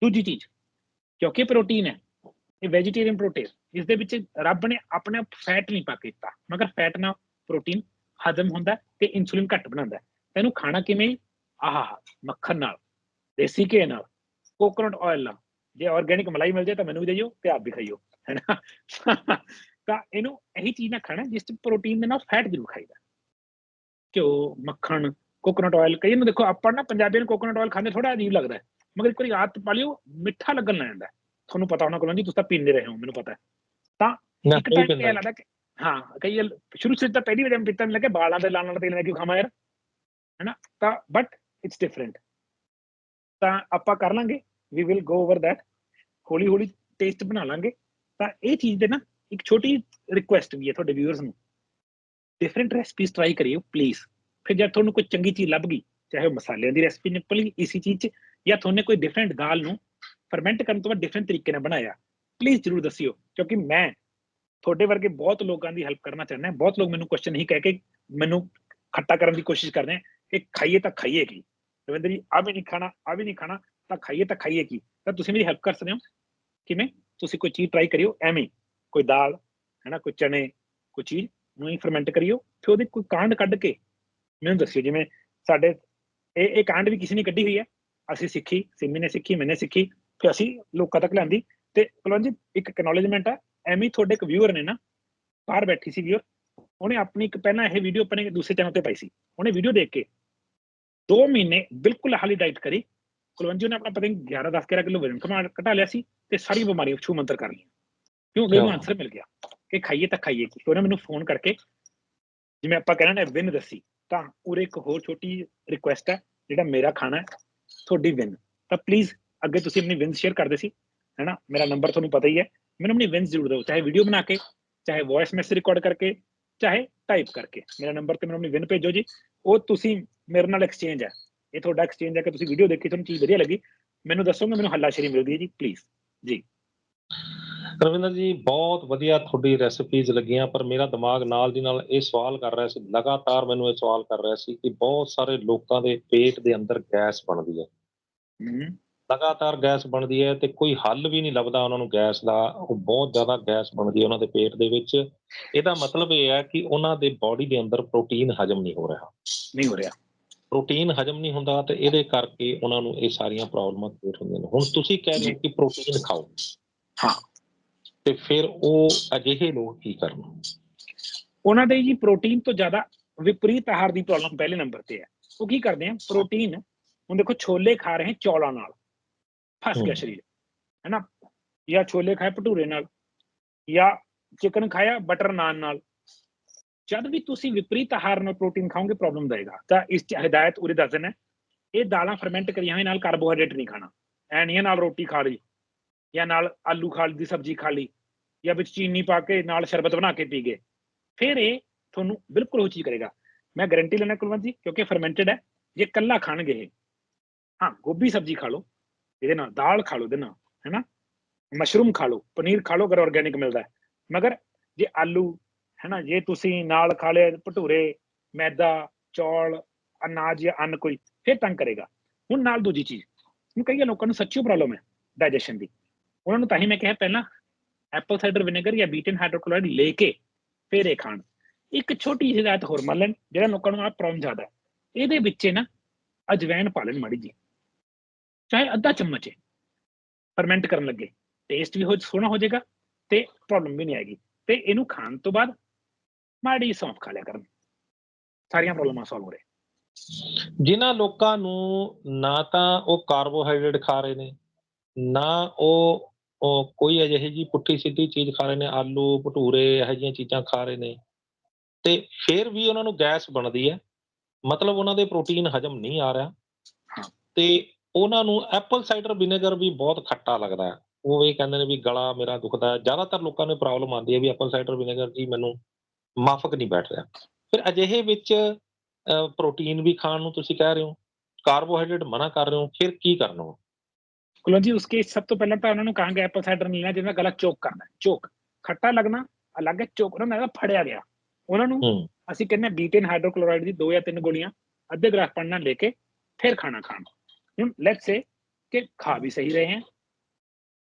ਦੂਜੀ ਚੀਜ਼, ਕਿਉਂਕਿ ਪ੍ਰੋਟੀਨ ਹੈ, ਇਹ ਵੈਜੀਟੇਰੀਅਨ ਪ੍ਰੋਟੀਨ ਇਸ ਦੇ ਵਿੱਚ ਰੱਬ ਨੇ ਆਪਣੇ ਫੈਟ ਨਹੀਂ ਪਾ ਕੇ ਦਿੱਤਾ, ਮਗਰ ਫੈਟ ਨਾਲ ਪ੍ਰੋਟੀਨ ਹਜ਼ਮ ਹੁੰਦਾ ਤੇ ਇਨਸੂਲਿਨ ਘੱਟ ਬਣਾਉਂਦਾ ਤੈਨੂੰ ਖਾਣਾ ਕਿਵੇਂ? ਆਹਾ, ਮੱਖਣ ਨਾਲ, ਦੇਸੀ ਘੇ ਨਾਲ ਕੋਕੋਨਟ ਆਇਲ ਨਾਲ। ਜੇ ਆਰਗੇਨਿਕ ਮਲਾਈ ਮਿਲ ਜਾਏ ਤਾਂ ਮੈਨੂੰ ਵੀ ਦੇਈਓ ਤੇ ਆਪ ਵੀ ਖਾਈਓ ਹੈਨਾ ਤਾਂ ਇਹਨੂੰ ਇਹੀ ਚੀਜ਼ ਨਾ ਖਾਣਾ ਜਿਸ ਚ ਪ੍ਰੋਟੀਨ ਦੇ ਨਾਲ ਫੈਟ ਜ਼ਰੂਰ ਖਾਈਦਾ। ਘਿਓ ਮੱਖਣ ਕੋਕੋਨਟ ਆਇਲ ਕਈ ਨੂੰ ਦੇਖੋ ਆਪਾਂ ਨਾ ਪੰਜਾਬੀਆਂ ਨੂੰ ਕੋਕੋਨਟ ਆਇਲ ਖਾਂਦੇ ਥੋੜਾ ਅਜੀਬ ਲੱਗਦਾ ਮਗਰ ਇੱਕ ਵਾਰੀ ਆਦਤ ਪਾ ਲਿਓ ਮਿੱਠਾ ਲੱਗਣ ਲੱਗ ਜਾਂਦਾ ਤੁਹਾਨੂੰ ਪਤਾ ਹੋਣਾ ਕੋਲੋਂ ਜੀ ਤੁਸੀਂ ਤਾਂ ਪੀਂਦੇ ਰਹੇ ਹੋ ਮੈਨੂੰ ਪਤਾ ਤਾਂ ਇੱਕ ਤਾਂ ਇਹ ਲੱਗਦਾ ਕਿ ਹਾਂ ਕਈ ਸ਼ੁਰੂ ਸੇ ਤਾਂ ਪਹਿਲੀ ਵਾਰ ਪੀਤਾ ਮੈਨੂੰ ਲੱਗੇ ਬਾਲਾਂ ਦੇ ਲਾਣ ਨਾਲ ਤੇਲ ਮੈਂ ਕਿਉਂ ਖਾਵਾਂ ਯਾਰ? ਹੈਨਾ? ਤਾਂ ਬਟ ਇਟਸ ਡਿਫਰੈਂਟ ਤਾਂ ਆਪਾਂ ਕਰ ਲਾਂਗੇ we will go over that ਹੌਲੀ ਹੌਲੀ ਟੇਸਟ ਬਣਾ ਲਾਂਗੇ। ਤਾਂ ਇਹ ਚੀਜ਼ ਦੇ ਨਾ ਇੱਕ ਛੋਟੀ ਰਿਕੁਐਸਟ ਵੀ ਹੈ ਤੁਹਾਡੇ ਵਿਊਅਰਸ ਨੂੰ। ਡਿਫਰੈਂਟ ਰੈਸਪੀਜ਼ ਟਰਾਈ ਕਰਿਓ ਪਲੀਜ਼ ਫਿਰ ਜਦ ਤੁਹਾਨੂੰ ਕੋਈ ਚੰਗੀ ਚੀਜ਼ ਲੱਭ ਗਈ, ਚਾਹੇ ਉਹ ਮਸਾਲਿਆਂ ਦੀ ਰੈਸਪੀ ਨਿਕਲ ਗਈ, ਇਸੀ ਚੀਜ਼ 'ਚ, ਜਾਂ ਤੁਹਾਨੂੰ ਕੋਈ ਡਿਫਰੈਂਟ ਦਾਲ ਨੂੰ ਫਰਮੈਂਟ ਕਰਨ ਤੋਂ ਬਾਅਦ ਡਿਫਰੈਂਟ ਤਰੀਕੇ ਨਾਲ ਬਣਾਇਆ ਪਲੀਜ਼ ਜਰੂਰ ਦੱਸਿਓ, ਕਿਉਂਕਿ ਮੈਂ ਤੁਹਾਡੇ ਵਰਗੇ ਬਹੁਤ ਲੋਕਾਂ ਦੀ ਹੈਲਪ ਕਰਨਾ ਚਾਹੁੰਦਾ, ਬਹੁਤ ਲੋਕ ਮੈਨੂੰ ਕੁਐਸਚਨ ਨਹੀਂ ਕਹਿ ਕੇ ਮੈਨੂੰ ਖੱਟਾ ਕਰਨ ਦੀ ਕੋਸ਼ਿਸ਼ ਕਰਦੇ ਆ ਕਿ ਖਾਈਏ ਤਾਂ ਖਾਈਏ ਕੀ? ਰਵਿੰਦਰ ਜੀ ਆ ਵੀ ਨਹੀਂ ਖਾਣਾ ਆ ਵੀ ਨਹੀਂ ਖਾਣਾ, ਤਾਂ ਖਾਈਏ ਤਾਂ ਖਾਈਏ ਕੀ? ਤਾਂ ਤੁਸੀਂ ਮੇਰੀ ਹੈਲਪ ਕਰ ਸਕਦੇ ਹੋ। ਕਿਵੇਂ? ਤੁਸੀਂ ਕੋਈ ਚੀਜ਼ ਟਰਾਈ ਕਰਿਓ, ਐਵੇਂ। ਕੋਈ ਦਾਲ, ਹੈਨਾ, ਕੋਈ ਚਨੇ, ਕੋਈ ਚੀਜ਼ ਨੂੰ ਹੀ ਫਰਮੈਂਟ ਕਰਿਓ, ਫਿਰ ਉਹਦੇ ਕੋਈ ਕਾਂਡ ਕੱਢ ਕੇ ਮੈਨੂੰ ਦੱਸਿਓ, ਜਿਵੇਂ ਸਾਡੇ ਇਹ ਇਹ ਕਾਂਡ ਵੀ ਕਿਸੇ ਨੇ ਕੱਢੀ ਹੋਈ ਹੈ, ਅਸੀਂ ਸਿੱਖੀ, ਸਿੰਮੀ ਨੇ ਸਿੱਖੀ, ਮੈਨੇ ਸਿੱਖੀ, ਫਿਰ ਅਸੀਂ ਲੋਕਾਂ ਤੱਕ ਲਿਆਂਦੀ, ਤੇ ਕੁਲਵੰਤ ਜੀ, ਇੱਕ ਐਕਨੋਲਜਮੈਂਟ ਆ, ਐਵੇਂ ਤੁਹਾਡੇ ਇੱਕ ਵਿਊਅਰ ਨੇ ਨਾ, ਬਾਹਰ ਬੈਠੀ ਸੀ ਵਿਊਅਰ ਉਹਨੇ ਆਪਣੀ ਇੱਕ ਪਹਿਲਾਂ ਇਹ ਵੀਡੀਓ ਆਪਣੇ ਦੂਸਰੇ ਚੈਨਲ ਤੇ ਪਾਈ ਸੀ, ਉਹਨੇ ਵੀਡੀਓ ਦੇਖ ਕੇ 2 ਮਹੀਨੇ ਬਿਲਕੁਲ ਹਾਲੀ ਡਾਈਟ ਕਰੀ ਕੁਲਵੰਤ ਜੀ ਨੇ ਆਪਣਾ ਪਤਾ ਨਹੀਂ 11 10 11 ਕਿਲੋ ਵਜ਼ਨ ਘਟਾ ਲਿਆ ਸੀ, ਤੇ ਸਾਰੀ ਬਿਮਾਰੀਆਂ ਛੂ ਮੰਤਰ ਕਰ ਲਈਆਂ। ਕਿਉਂ? ਉਹਨੂੰ ਆਨਸਰ ਮਿਲ ਗਿਆ। ਕਿ ਖਾਈਏ ਤਾਂ ਖਾਈਏ ਕੀ ਉਹਨੇ ਮੈਨੂੰ ਫੋਨ ਕਰਕੇ ਜਿਵੇਂ ਆਪਾਂ ਕਹਿੰਦੇ ਨੇ ਵਿਨ ਦੱਸੀ ਤਾਂ ਉਰੇ ਇੱਕ ਹੋਰ ਛੋਟੀ ਰਿਕੁਐਸਟ ਹੈ ਜਿਹੜਾ ਮੇਰਾ ਖਾਣਾ ਹੈ ਤੁਹਾਡੀ ਵਿਨ ਤਾਂ ਪਲੀਜ਼ ਅੱਗੇ ਤੁਸੀਂ ਆਪਣੀ ਵਿਨ ਸ਼ੇਅਰ ਕਰਦੇ ਸੀ ਹੈਨਾ? ਮੇਰਾ ਨੰਬਰ ਤੁਹਾਨੂੰ ਪਤਾ ਹੀ ਹੈ। ਮੈਨੂੰ ਆਪਣੀ ਵਿਨ ਜ਼ਰੂਰ ਦਿਓ ਚਾਹੇ ਵੀਡੀਓ ਬਣਾ ਕੇ ਚਾਹੇ ਵੌਇਸ ਮੈਸੇਜ ਰਿਕਾਰਡ ਕਰਕੇ ਚਾਹੇ ਟਾਈਪ ਕਰਕੇ। ਮੇਰਾ ਨੰਬਰ ਤੇ ਮੈਨੂੰ ਆਪਣੀ ਵਿਨ ਭੇਜੋ ਜੀ। ਉਹ ਤੁਸੀਂ ਮੇਰੇ ਨਾਲ ਐਕਸਚੇਂਜ ਹੈ। ਇਹ ਤੁਹਾਡਾ ਐਕਸਚੇਂਜ ਹੈ ਕਿ ਤੁਸੀਂ ਵੀਡੀਓ ਦੇਖੀ ਤੁਹਾਨੂੰ ਚੀਜ਼ ਵਧੀਆ ਲੱਗੀ। ਮੈਨੂੰ ਦੱਸੋਗੇ ਮੈਨੂੰ ਹੱਲਾਸ਼ੇਰੀ ਮਿਲਦੀ ਹੈ ਜੀ ਪਲੀਜ਼ ਰਵਿੰਦਰ ਜੀ ਬਹੁਤ ਵਧੀਆ ਤੁਹਾਡੀ ਰੈਸਪੀਜ਼ ਲੱਗੀਆਂ ਪਰ ਮੇਰਾ ਦਿਮਾਗ ਨਾਲ ਦੀ ਨਾਲ ਇਹ ਸਵਾਲ ਕਰ ਰਿਹਾ ਸੀ ਲਗਾਤਾਰ ਮੈਨੂੰ ਇਹ ਸਵਾਲ ਕਰ ਰਿਹਾ ਸੀ ਕਿ ਬਹੁਤ ਸਾਰੇ ਲੋਕਾਂ ਦੇ ਪੇਟ ਦੇ ਅੰਦਰ ਗੈਸ ਬਣਦੀ ਹੈ। ਲਗਾਤਾਰ ਗੈਸ ਬਣਦੀ ਹੈ ਤੇ ਕੋਈ ਹੱਲ ਵੀ ਨਹੀਂ ਲੱਭਦਾ ਉਹਨਾਂ ਨੂੰ ਗੈਸ ਦਾ ਉਹ ਬਹੁਤ ਜ਼ਿਆਦਾ ਗੈਸ ਬਣਦੀ ਹੈ ਉਹਨਾਂ ਦੇ ਪੇਟ ਦੇ ਵਿੱਚ। ਇਹਦਾ ਮਤਲਬ ਇਹ ਹੈ ਕਿ ਉਹਨਾਂ ਦੇ ਬਾਡੀ ਦੇ ਅੰਦਰ ਪ੍ਰੋਟੀਨ ਹਜਮ ਨਹੀਂ ਹੋ ਰਿਹਾ। ਨਹੀਂ ਹੋ ਰਿਹਾ। ਪ੍ਰੋਟੀਨ ਹਜਮ ਨਹੀਂ ਹੁੰਦਾ ਤੇ ਇਹਦੇ ਕਰਕੇ ਉਹਨਾਂ ਨੂੰ ਇਹ ਸਾਰੀਆਂ ਪ੍ਰੋਬਲਮਾਂ ਕ੍ਰੀਏਟ ਹੁੰਦੀਆਂ ਨੇ। ਹੁਣ ਤੁਸੀਂ ਕਹਿ ਰਹੇ ਹੋ ਕਿ ਪ੍ਰੋਟੀਨ ਖਾਓ। ਹਾਂ। ਤੇ ਫਿਰ ਉਹ ਅਜਿਹੇ ਲੋਕ ਕੀ ਕਰਨ? ਉਹਨਾਂ ਦੇ ਜੀ ਪ੍ਰੋਟੀਨ ਤੋਂ ਜ਼ਿਆਦਾ ਵਿਪਰੀਤ ਆਹਾਰ ਦੀ ਪ੍ਰੋਬਲਮ ਪਹਿਲੇ ਨੰਬਰ ਤੇ ਹੈ। ਉਹ ਕੀ ਕਰਦੇ ਆ? ਪ੍ਰੋਟੀਨ ਹੁਣ ਦੇਖੋ ਛੋਲੇ ਖਾ ਰਹੇ ਚੌਲਾਂ ਨਾਲ ਫਸ ਗਿਆ। ਸਰੀਰ ਹੈਨਾ? ਜਾਂ ਛੋਲੇ ਖਾਏ ਭਟੂਰੇ ਨਾਲ ਜਾਂ ਚਿਕਨ ਖਾਇਆ ਬਟਰ ਨਾਨ ਨਾਲ। ਜਦ ਵੀ ਤੁਸੀਂ ਵਿਪਰੀਤ ਆਹਾਰ ਨਾਲ ਪ੍ਰੋਟੀਨ ਖਾਓਗੇ ਪ੍ਰੋਬਲਮ ਦੇਗਾ ਤਾਂ ਇਸ ਚ ਹਦਾਇਤ ਉਰੇ ਦੱਸ ਦੇਣਾ ਇਹ ਦਾਲਾਂ ਫਰਮੈਂਟ ਕਰੀਆਂ ਹੋਈਆਂ ਨਾਲ ਕਾਰਬੋਹਾਈਡਰੇਟ ਨਹੀਂ ਖਾਣਾ। ਐ ਨਹੀਂ ਹੈ ਨਾਲ ਰੋਟੀ ਖਾ ਲਈ। ਜਾਂ ਨਾਲ ਆਲੂ ਖਾਲ ਦੀ ਸਬਜ਼ੀ ਖਾ ਲਈ ਜਾਂ ਵਿੱਚ ਚੀਨੀ ਪਾ ਕੇ ਨਾਲ ਸ਼ਰਬਤ ਬਣਾ ਕੇ ਪੀ ਗਏ, ਫਿਰ ਇਹ ਤੁਹਾਨੂੰ ਬਿਲਕੁਲ ਉਹ ਚੀਜ਼ ਕਰੇਗਾ। ਮੈਂ ਗਾਰੰਟੀ ਲੈਣਾ ਕੁਲਵੰਤ ਜੀ, ਕਿਉਂਕਿ ਫਰਮੈਂਟਡ ਹੈ, ਜੇ ਕੱਲਾ ਖਾਣਗੇ ਇਹ, ਹਾਂ, ਗੋਭੀ ਸਬਜ਼ੀ ਖਾ ਲਓ, ਇਹਦੇ ਨਾਲ ਦਾਲ ਖਾ ਲਓ, ਇਹਦੇ ਨਾਲ, ਹੈਨਾ? ਮਸ਼ਰੂਮ ਖਾ ਲਓ, ਪਨੀਰ ਖਾ ਲਓ, ਅਗਰ ਆਰਗੇਨਿਕ ਮਿਲਦਾ ਹੈ। ਮਗਰ ਜੇ ਆਲੂ, ਹੈਨਾ, ਜੇ ਤੁਸੀਂ ਨਾਲ ਖਾ ਲਿਆ ਭਟੂਰੇ, ਮੈਦਾ, ਚੌਲ, ਅਨਾਜ ਜਾਂ ਅੰਨ ਕੋਈ, ਫਿਰ ਤੰਗ ਕਰੇਗਾ। ਹੁਣ ਨਾਲ ਦੂਜੀ ਚੀਜ਼ ਹੁਣ ਕਈ ਲੋਕਾਂ ਨੂੰ ਸੱਚੀ ਪ੍ਰੋਬਲਮ ਹੈ ਡਾਈਜੈਸ਼ਨ ਦੀ। ਉਹਨਾਂ ਨੂੰ ਤਾਂ ਹੀ ਮੈਂ ਕਿਹਾ ਪਹਿਲਾਂ ਐਪਲ ਸਾਈਡਰ ਵਿਨੇਗਰ ਜਾਂ ਬੀਟਨ ਹਾਈਡਰੋਕਲੋਰਾਈਡ ਲੈ ਕੇ ਫਿਰ ਇਹ ਖਾਣ। ਇੱਕ ਛੋਟੀ ਜਿਹੀ ਹਦਾਇਤ ਹੋਰ ਮੰਨ ਲੈਣ, ਜਿਹੜਾ ਲੋਕਾਂ ਨੂੰ ਆ ਪ੍ਰੋਬਲਮ ਜ਼ਿਆਦਾ ਇਹਦੇ ਵਿੱਚ ਨਾ ਅਜਵੈਨ ਪਾ ਲੈਣ ਮਾੜੀ ਜੀ ਚਾਹੇ ਅੱਧਾ ਚਮਚ ਹੈ ਫਰਮੈਂਟ ਕਰਨ ਲੱਗੇ। ਟੇਸਟ ਵੀ ਹੋ ਸੋਹਣਾ ਹੋ ਜਾਏਗਾ ਤੇ ਪ੍ਰੋਬਲਮ ਵੀ ਨਹੀਂ ਆਏਗੀ। ਤੇ ਇਹਨੂੰ ਖਾਣ ਤੋਂ ਬਾਅਦ ਮਾੜੀ ਸੌਂਫ ਖਾ ਲਿਆ ਕਰਨ। ਸਾਰੀਆਂ ਪ੍ਰੋਬਲਮਾਂ ਸੋਲਵ ਹੋ ਰਹੇ ਜਿਨ੍ਹਾਂ ਲੋਕਾਂ ਨੂੰ ਨਾ ਤਾਂ ਉਹ ਕਾਰਬੋਹਾਈਡਰੇਟ ਖਾ ਰਹੇ ਨੇ, ਨਾ ਉਹ ਉਹ ਕੋਈ ਅਜਿਹੀ ਜੀ ਪੁੱਠੀ ਸਿੱਧੀ ਚੀਜ਼ ਖਾ ਰਹੇ ਨੇ, ਆਲੂ, ਭਟੂਰੇ, ਇਹੋ ਜਿਹੀਆਂ ਚੀਜ਼ਾਂ ਖਾ ਰਹੇ ਨੇ। ਤੇ ਫਿਰ ਵੀ ਉਹਨਾਂ ਨੂੰ ਗੈਸ ਬਣਦੀ ਹੈ। ਮਤਲਬ ਉਹਨਾਂ ਦੇ ਪ੍ਰੋਟੀਨ ਹਜਮ ਨਹੀਂ ਆ ਰਿਹਾ। ਹਾਂ। ਤੇ ਉਹਨਾਂ ਨੂੰ ਐਪਲ ਸਾਈਡਰ ਵਿਨੇਗਰ ਵੀ ਬਹੁਤ ਖੱਟਾ ਲੱਗਦਾ ਹੈ। ਉਹ ਇਹ ਕਹਿੰਦੇ ਨੇ ਵੀ ਗਲਾ ਮੇਰਾ ਦੁਖਦਾ ਹੈ। ਜ਼ਿਆਦਾਤਰ ਲੋਕਾਂ ਨੂੰ ਪ੍ਰੋਬਲਮ ਆਉਂਦੀ ਹੈ ਵੀ ਐਪਲ ਸਾਈਡਰ ਵਿਨੇਗਰ ਜੀ ਮੈਨੂੰ ਮਾਫਕ ਨਹੀਂ ਬੈਠ ਰਿਹਾ। ਫਿਰ ਅਜਿਹੇ ਵਿੱਚ ਪ੍ਰੋਟੀਨ ਵੀ ਖਾਣ ਨੂੰ ਤੁਸੀਂ ਕਹਿ ਰਹੇ ਹੋ, ਕਾਰਬੋਹਾਈਡਰੇਟ ਮਨਾ ਕਰ ਰਹੇ ਹੋ, ਫਿਰ ਕੀ ਕਰਨਾ ਵਾ? ਕੁਲਵੰਤ ਜੀ ਉਸਕੇ ਸਭ ਤੋਂ ਪਹਿਲਾਂ ਤਾਂ ਉਹਨਾਂ ਨੂੰ ਕਹਾਂਗੇ ਐਪਲ ਸਾਈਡਰ ਨਹੀਂ ਲੈਣਾ ਜਿਹਦਾ ਗਲਾ ਚੋਕ ਕਰਨਾ ਹੈ ਚੋਕ ਖੱਟਾ ਲੱਗਣਾ ਅਲੱਗ ਹੈ ਚੋਕ ਉਹਨਾਂ ਦਾ ਫੜਿਆ ਗਿਆ ਉਹਨਾਂ ਨੂੰ ਹੂੰ ਅਸੀਂ ਕਹਿੰਦੇ ਬੀਟਨ ਹਾਈਡਰੋਕਲੋਰਾਈਡ ਦੀ ਦੋ ਜਾਂ ਤਿੰਨ ਗੋਲੀਆਂ ਅੱਧੇ ਗਲਾਸ ਪਾਣੀ ਨਾਲ ਲੈ ਕੇ ਫਿਰ ਖਾਣਾ ਖਾਣ ਹੁਣ ਲੈਟਸ ਸੇ ਕਿ ਖਾ ਵੀ ਸਹੀ ਰਹੇ ਹੈ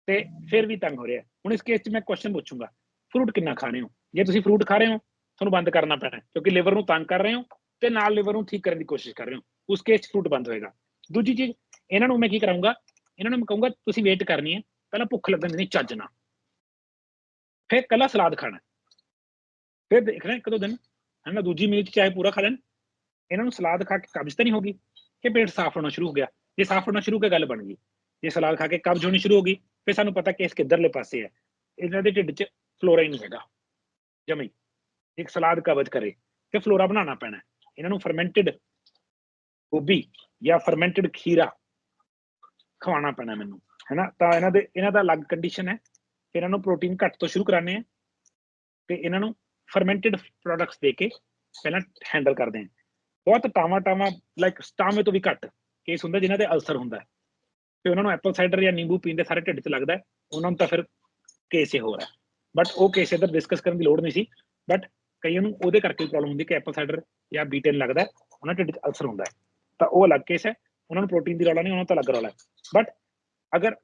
ਤੇ ਫਿਰ ਵੀ ਤੰਗ ਹੋ ਰਿਹਾ ਹੈ। ਹੁਣ ਇਸ ਕੇਸ 'ਚ ਮੈਂ ਕੁਐਸਚਨ ਪੁੱਛੂੰਗਾ ਫਰੂਟ ਕਿੰਨਾ ਖਾ ਰਹੇ ਹੋ ਜੇ ਤੁਸੀਂ ਫਰੂਟ ਖਾ ਰਹੇ ਹੋ ਤੁਹਾਨੂੰ ਬੰਦ ਕਰਨਾ ਪੈਣਾ ਹੈ, ਕਿਉਂਕਿ ਲਿਵਰ ਨੂੰ ਤੰਗ ਕਰ ਰਹੇ ਹੋ ਤੇ ਨਾਲ ਲਿਵਰ ਨੂੰ ਠੀਕ ਕਰਨ ਦੀ ਕੋਸ਼ਿਸ਼ ਕਰ ਰਹੇ ਹੋ ਉਸ ਕੇਸ 'ਚ ਫਰੂਟ ਬੰਦ ਹੋਏਗਾ ਦੂਜੀ ਚੀਜ਼ ਇਹਨਾਂ ਨੂੰ ਮੈਂ ਕੀ ਕਰਾਂਗਾ ਇਹਨਾਂ ਨੂੰ ਮੈਂ ਕਹੂੰਗਾ, ਤੁਸੀਂ ਵੇਟ ਕਰਨੀ ਹੈ, ਪਹਿਲਾਂ ਭੁੱਖ ਲੱਗਣ ਦੇਣੀ, ਚੱਜ ਨਾਲ। ਫਿਰ ਕੱਲਾ ਸਲਾਦ ਖਾਣਾ ਫਿਰ ਦੇਖਣਾ ਇੱਕ ਦਿਨ, ਹਨਾ ਦੂਜੀ ਮੀਲ 'ਚ ਚਾਹੇ ਪੂਰਾ ਖਾ ਲੈਣ। ਇਹਨਾਂ ਨੂੰ ਸਲਾਦ ਖਾ ਕੇ ਕਬਜ਼ ਤਾਂ ਨਹੀਂ ਹੋਗੀ ਕਿ ਪੇਟ ਸਾਫ਼ ਹੋਣਾ ਸ਼ੁਰੂ ਹੋ ਗਿਆ। ਜੇ ਸਾਫ਼ ਹੋਣਾ ਸ਼ੁਰੂ ਹੋ ਕੇ ਗੱਲ ਬਣ ਗਈ। ਜੇ ਸਲਾਦ ਖਾ ਕੇ ਕਬਜ਼ ਹੋਣੀ ਸ਼ੁਰੂ ਹੋ ਗਈ, ਫਿਰ ਸਾਨੂੰ ਪਤਾ ਕਿ ਇਸ ਕਿੱਧਰਲੇ ਪਾਸੇ ਹੈ। ਇਹਨਾਂ ਦੇ ਢਿੱਡ 'ਚ ਫਲੋਰਾ ਹੀ ਨਹੀਂ ਹੈਗਾ। ਜਮਈ ਇੱਕ ਸਲਾਦ ਕਬਜ਼ ਕਰੇ, ਤੇ ਫਲੋਰਾ ਬਣਾਉਣਾ ਪੈਣਾ ਇਹਨਾਂ ਨੂੰ ਫਰਮੈਂਟਡ ਗੋਭੀ ਜਾਂ ਫਰਮੈਂਟਡ ਖੀਰਾ ਖਵਾਉਣਾ ਪੈਣਾ ਮੈਨੂੰ ਹੈਨਾ? ਤਾਂ ਇਹਨਾਂ ਦੇ ਇਹਨਾਂ ਦਾ ਅਲੱਗ ਕੰਡੀਸ਼ਨ ਹੈ। ਫਿਰ ਇਹਨਾਂ ਨੂੰ ਪ੍ਰੋਟੀਨ ਘੱਟ ਤੋਂ ਸ਼ੁਰੂ ਕਰਾਣੇ ਆ ਤੇ ਇਹਨਾਂ ਨੂੰ ਫਰਮੈਂਟਡ ਪ੍ਰੋਡਕਟਸ ਦੇ ਕੇ ਪਹਿਲਾਂ ਹੈਂਡਲ ਕਰਦੇ ਹਾਂ। ਬਹੁਤ ਟਾਵਾਂ ਟਾਵਾਂ ਲਾਈਕ ਸਟਾਮੇ ਤੋਂ ਵੀ ਘੱਟ ਕੇਸ ਹੁੰਦਾ ਜਿਨ੍ਹਾਂ ਦੇ ਅਲਸਰ ਹੁੰਦਾ। ਹੈ ਤੇ ਉਹਨਾਂ ਨੂੰ ਐਪਲ ਸਾਈਡਰ ਜਾਂ ਨਿੰਬੂ ਪੀਂਦੇ ਸਾਰੇ ਢਿੱਡ 'ਚ ਲੱਗਦਾ ਉਹਨਾਂ ਨੂੰ ਤਾਂ ਫਿਰ ਕੇਸ ਹੀ ਹੋਰ ਹੈ। ਬਟ ਉਹ ਕੇਸ ਇਧਰ ਡਿਸਕਸ ਕਰਨ ਦੀ ਲੋੜ ਨਹੀਂ ਸੀ। ਬਟ ਕਈਆਂ ਨੂੰ ਉਹਦੇ ਕਰਕੇ ਪ੍ਰੋਬਲਮ ਹੁੰਦੀ ਕਿ ਐਪਲ ਸਾਈਡਰ ਜਾਂ ਬੀਟਨ ਲੱਗਦਾ ਹੈ, ਉਹਨਾਂ ਢਿੱਡ 'ਚ ਅਲਸਰ ਹੁੰਦਾ ਤਾਂ ਉਹ ਅਲੱਗ ਕੇਸ ਹੈ। ਉਹਨਾਂ ਨੂੰ ਪ੍ਰੋਟੀਨ ਦੀ ਰੌਲਾ ਨਹੀਂ ਉਹਨਾਂ ਨੂੰ ਤਾਂ ਅਲੱਗ ਰੌਲਾ ਹੈ ਬਟ ਅਗਰ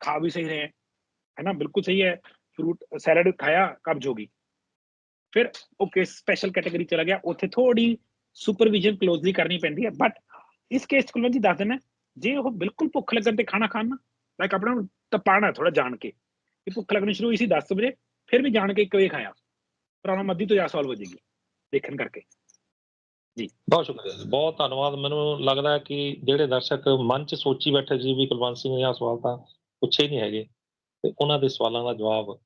ਖਾ ਵੀ ਸਹੀ ਰਹੇ ਹੈ ਨਾ ਬਿਲਕੁਲ ਸਹੀ ਹੈ ਫਰੂਟ ਸੈਲਡ ਖਾਇਆ ਕਬਜ਼ ਹੋ ਗਈ ਫਿਰ ਉਹ ਕੇਸ ਸਪੈਸ਼ਲ ਕੈਟਾਗਰੀ ਚਲਾ ਗਿਆ ਉੱਥੇ ਥੋੜੀ ਸੁਪਰਵਿਜ਼ਨ ਕਲੋਜ਼ਲੀ ਕਰਨੀ ਪੈਂਦੀ ਹੈ ਬਟ ਇਸ ਕੇਸ ਚ ਕੁਲਵੰਤ ਜੀ ਦੱਸ ਦੇਣਾ ਜੇ ਉਹ ਬਿਲਕੁਲ ਭੁੱਖ ਲੱਗਣ ਤੇ ਖਾਣਾ ਖਾਣ ਨਾ ਲਾਈਕ ਆਪਣਾ ਨੂੰ ਤਪਾਣਾ ਥੋੜਾ ਜਾਣ ਕੇ ਕਿ ਭੁੱਖ ਲੱਗਣੀ ਸ਼ੁਰੂ ਹੋਈ ਸੀ 10 ਵਜੇ ਫਿਰ ਵੀ ਜਾਣ ਕੇ ਇੱਕ ਵਜੇ ਖਾਇਆ ਪ੍ਰੋਬਲਮ ਅੱਧੀ ਤੋਂ ਜ਼ਿਆਦਾ ਸੋਲਵ ਹੋ ਜਾਏਗੀ ਦੇਖਣ ਕਰਕੇ ਬਹੁਤ ਸ਼ੁਕਰੀਆ ਜੀ। ਬਹੁਤ ਧੰਨਵਾਦ। ਮੈਨੂੰ ਲੱਗਦਾ ਹੈ ਕਿ ਜਿਹੜੇ ਦਰਸ਼ਕ ਮਨ 'ਚ ਸੋਚੀ ਬੈਠੇ ਜੀ ਵੀ ਕੁਲਵੰਤ ਸਿੰਘ ਨੇ ਆਹ ਸਵਾਲ ਤਾਂ ਪੁੱਛੇ ਹੀ ਨਹੀਂ ਹੈਗੇ ਤੇ ਉਹਨਾਂ ਦੇ ਸਵਾਲਾਂ ਦਾ ਜਵਾਬ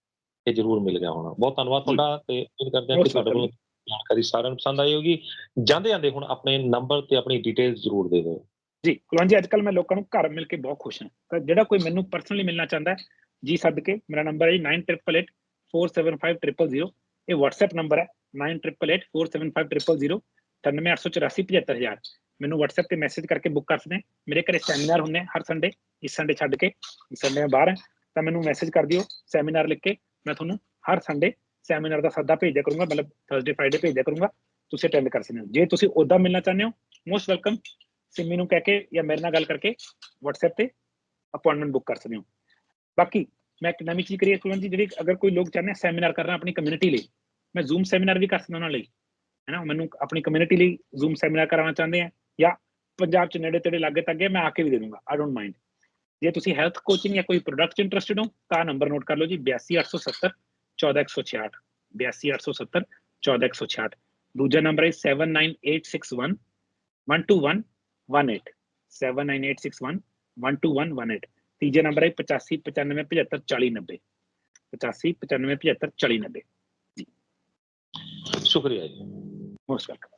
ਇਹ ਜ਼ਰੂਰ ਮਿਲ ਗਿਆ ਹੋਣਾ। ਬਹੁਤ ਧੰਨਵਾਦ ਜੀ। ਤੁਹਾਡਾ ਤੇ ਉਮੀਦ ਕਰਦੇ ਹਾਂ ਕਿ ਤੁਹਾਡੇ ਕੋਲ. ਜਾਣਕਾਰੀ ਸਾਰਿਆਂ ਨੂੰ ਪਸੰਦ ਆਈ ਹੋਗੀ ਜਾਂਦੇ ਜਾਂਦੇ ਹੁਣ ਆਪਣੇ ਨੰਬਰ ਤੇ ਆਪਣੀ ਡਿਟੇਲਸ ਜ਼ਰੂਰ ਦੇ ਦਿਓ। ਜੀ ਕੁਲਵੰਤ ਜੀ ਅੱਜ ਕੱਲ ਮੈਂ ਲੋਕਾਂ ਨੂੰ ਘਰ ਮਿਲ ਕੇ ਬਹੁਤ ਖੁਸ਼ ਹਾਂ। ਤਾਂ ਜਿਹੜਾ ਕੋਈ ਮੈਨੂੰ ਪਰਸਨਲੀ ਮਿਲਣਾ ਚਾਹੁੰਦਾ ਜੀ ਸੱਦ ਕੇ ਮੇਰਾ ਨੰਬਰ ਹੈ 9888475000 ਇਹ WhatsApp ਨੰਬਰ ਹੈ 9888475000 9884875000 ਮੈਨੂੰ WhatsApp ਤੇ ਮੈਸੇਜ ਕਰਕੇ ਬੁੱਕ ਕਰ ਸਕਦੇ ਹੈ। ਮੇਰੇ ਘਰੇ ਸੈਮੀਨਾਰ ਹੁੰਦੇ ਆ ਹਰ ਸੰਡੇ ਇਸ ਸੰਡੇ ਛੱਡ ਕੇ ਇਸ ਸੰਡੇ ਮੈਂ ਬਾਹਰ ਹਾਂ ਤਾਂ ਮੈਨੂੰ ਮੈਸੇਜ ਕਰ ਦਿਓ ਸੈਮੀਨਾਰ ਲਿਖ ਕੇ ਮੈਂ ਤੁਹਾਨੂੰ ਹਰ ਸੰਡੇ ਸੈਮੀਨਾਰ ਦਾ ਸੱਦਾ ਭੇਜਿਆ ਕਰੂੰਗਾ ਮਤਲਬ ਥਰਸਡੇ ਫਰਾਈਡੇ ਭੇਜਿਆ ਕਰੂੰਗਾ ਤੁਸੀਂ ਅਟੈਂਡ ਕਰ ਸਕਦੇ ਹੋ ਜੇ ਤੁਸੀਂ ਉੱਦਾਂ ਮਿਲਣਾ ਚਾਹੁੰਦੇ ਹੋ ਮੋਸਟ ਵੈਲਕਮ ਸਿੰਮੀ ਨੂੰ ਕਹਿ ਕੇ ਜਾਂ ਮੇਰੇ ਨਾਲ ਗੱਲ ਕਰਕੇ WhatsApp ਤੇ ਅਪਾਇੰਟਮੈਂਟ ਬੁੱਕ ਕਰ ਸਕਦੇ ਹੋ ਬਾਕੀ ਮੈਂ ਇੱਕ ਨਵੀਂ ਚੀਜ਼ ਕਰੀ ਹੈ ਕੁਲਵੰਤ ਜੀ ਜਿਹੜੀ ਅਗਰ ਕੋਈ ਲੋਕ ਚਾਹੁੰਦੇ ਸੈਮੀਨਾਰ ਕਰਨਾ ਆਪਣੀ ਕਮਿਊਨਿਟੀ ਲਈ ਮੈਂ ਜ਼ੂਮ ਸੈਮੀਨਾਰ ਵੀ ਕਰ ਸਕਦਾ ਉਹਨਾਂ ਲਈ ਹੈ ਨਾ ਮੈਨੂੰ ਆਪਣੀ ਕਮਿਊਨਿਟੀ ਲਈ ਜ਼ੂਮ ਸੈਮੀਨਾਰ ਕਰਾਉਣਾ ਚਾਹੁੰਦੇ ਆ ਜਾਂ ਪੰਜਾਬ ਚ ਨੇੜੇ ਤੇੜੇ ਲਾਗੇ ਤੱਕੇ ਮੈਂ ਆ ਕੇ ਵੀ ਦੇ ਦੂੰਗਾ ਆਈ ਡੋਂਟ ਮਾਈਂਡ ਜੇ ਤੁਸੀਂ ਹੈਲਥ ਕੋਚਿੰਗ ਜਾਂ ਕੋਈ ਪ੍ਰੋਡਕਟ ਚ ਇੰਟਰਸਟਿਡ ਹੋ ਤਾਂ ਨੰਬਰ ਨੋਟ ਕਰ ਲਓ ਜੀ 82870 14166 82870 14166 ਦੂਜਾ ਨੰਬਰ ਹੈ 79861 12118 79861 12118 ਤੀਜਾ ਨੰਬਰ ਹੈ 8595754090 8595754090 ਸ਼ੁਕਰੀਆ ਜੀ most welcome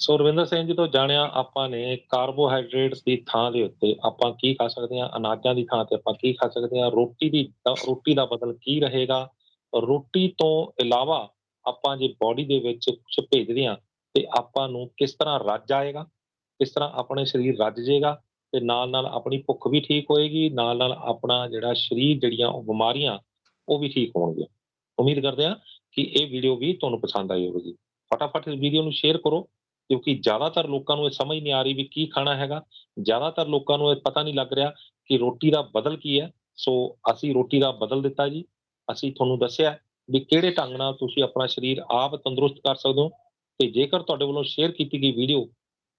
so Ravinder Singh ji ਤੋਂ ਜਾਣਿਆ ਆਪਾਂ ਨੇ ਕਾਰਬੋਹਾਈਡਰੇਟਸ ਦੀ ਥਾਂ ਦੇ ਉੱਤੇ ਆਪਾਂ ਕੀ ਖਾ ਸਕਦੇ ਹਾਂ, ਅਨਾਜਾਂ ਦੀ ਥਾਂ ਤੇ ਆਪਾਂ ਕੀ ਖਾ ਸਕਦੇ ਹਾਂ, ਰੋਟੀ ਦੀ ਰੋਟੀ ਦਾ ਬਦਲ ਕੀ ਰਹੇਗਾ? ਰੋਟੀ ਤੋਂ ਇਲਾਵਾ ਆਪਾਂ ਜੇ ਬਾਡੀ ਦੇ ਵਿੱਚ ਕੁਝ ਭੇਜਦੇ ਹਾਂ, ਤੇ ਆਪਾਂ ਨੂੰ ਕਿਸ ਤਰ੍ਹਾਂ ਰੱਜ ਆਏਗਾ? ਕਿਸ ਤਰ੍ਹਾਂ ਆਪਣੇ ਸਰੀਰ ਰੱਜ ਜਾਏਗਾ? ਤੇ ਨਾਲ ਨਾਲ ਆਪਣੀ ਭੁੱਖ ਵੀ ਠੀਕ ਹੋਏਗੀ ਨਾਲ ਨਾਲ ਆਪਣਾ ਜਿਹੜਾ ਸਰੀਰ ਜਿਹੜੀਆਂ ਉਹ ਬਿਮਾਰੀਆਂ, ਉਹ ਵੀ ਠੀਕ ਹੋਣਗੀਆਂ। ਉਮੀਦ ਕਰਦੇ ਹਾਂ ਕਿ ਇਹ ਵੀਡੀਓ ਵੀ ਤੁਹਾਨੂੰ ਪਸੰਦ ਆਈ ਹੋਵੇਗੀ। ਫਟਾਫਟ ਇਸ ਵੀਡੀਓ ਨੂੰ ਸ਼ੇਅਰ ਕਰੋ ਕਿਉਂਕਿ ਜ਼ਿਆਦਾਤਰ ਲੋਕਾਂ ਨੂੰ ਇਹ ਸਮਝ ਨਹੀਂ ਆ ਰਹੀ ਵੀ ਕੀ ਖਾਣਾ ਹੈਗਾ ਜ਼ਿਆਦਾਤਰ ਲੋਕਾਂ ਨੂੰ ਇਹ ਪਤਾ ਨਹੀਂ ਲੱਗ ਰਿਹਾ ਕਿ ਰੋਟੀ ਦਾ ਬਦਲ ਕੀ ਹੈ ਸੋ ਅਸੀਂ ਰੋਟੀ ਦਾ ਬਦਲ ਦਿੱਤਾ ਜੀ ਅਸੀਂ ਤੁਹਾਨੂੰ ਦੱਸਿਆ ਵੀ ਕਿਹੜੇ ਢੰਗ ਨਾਲ ਤੁਸੀਂ ਆਪਣਾ ਸਰੀਰ ਆਪ ਤੰਦਰੁਸਤ ਕਰ ਸਕਦੇ ਹੋ ਤੇ ਜੇਕਰ ਤੁਹਾਡੇ ਵੱਲੋਂ ਸ਼ੇਅਰ ਕੀਤੀ ਗਈ ਵੀਡੀਓ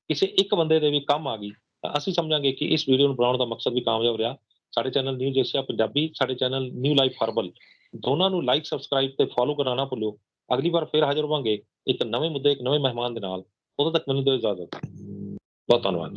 ਕਿਸੇ ਇੱਕ ਬੰਦੇ ਦੇ ਵੀ ਕੰਮ ਆ ਗਈ ਤਾਂ ਅਸੀਂ ਸਮਝਾਂਗੇ ਕਿ ਇਸ ਵੀਡੀਓ ਨੂੰ ਬਣਾਉਣ ਦਾ ਮਕਸਦ ਵੀ ਕਾਮਯਾਬ ਰਿਹਾ ਸਾਡੇ ਚੈਨਲ ਨਿਊ ਜੇਸੀਆ ਪੰਜਾਬੀ ਸਾਡੇ ਚੈਨਲ ਨਿਊ ਲਾਈਫ ਹਰਬਲ ਦੋਨਾਂ ਨੂੰ ਲਾਈਕ ਸਬਸਕ੍ਰਾਈਬ ਤੇ ਫੋਲੋ ਕਰਨਾ ਨਾ ਭੁੱਲਿਓ ਅਗਲੀ ਵਾਰ ਫੇਰ ਹਾਜ਼ਰ ਹੋਵਾਂਗੇ ਇੱਕ ਨਵੇਂ ਮੁੱਦੇ, ਇੱਕ ਨਵੇਂ ਮਹਿਮਾਨ ਦੇ ਨਾਲ। ਉਦੋਂ ਤੱਕ ਮੈਨੂੰ ਦਿਓ ਇਜਾਜ਼ਤ। ਬਹੁਤ ਧੰਨਵਾਦ।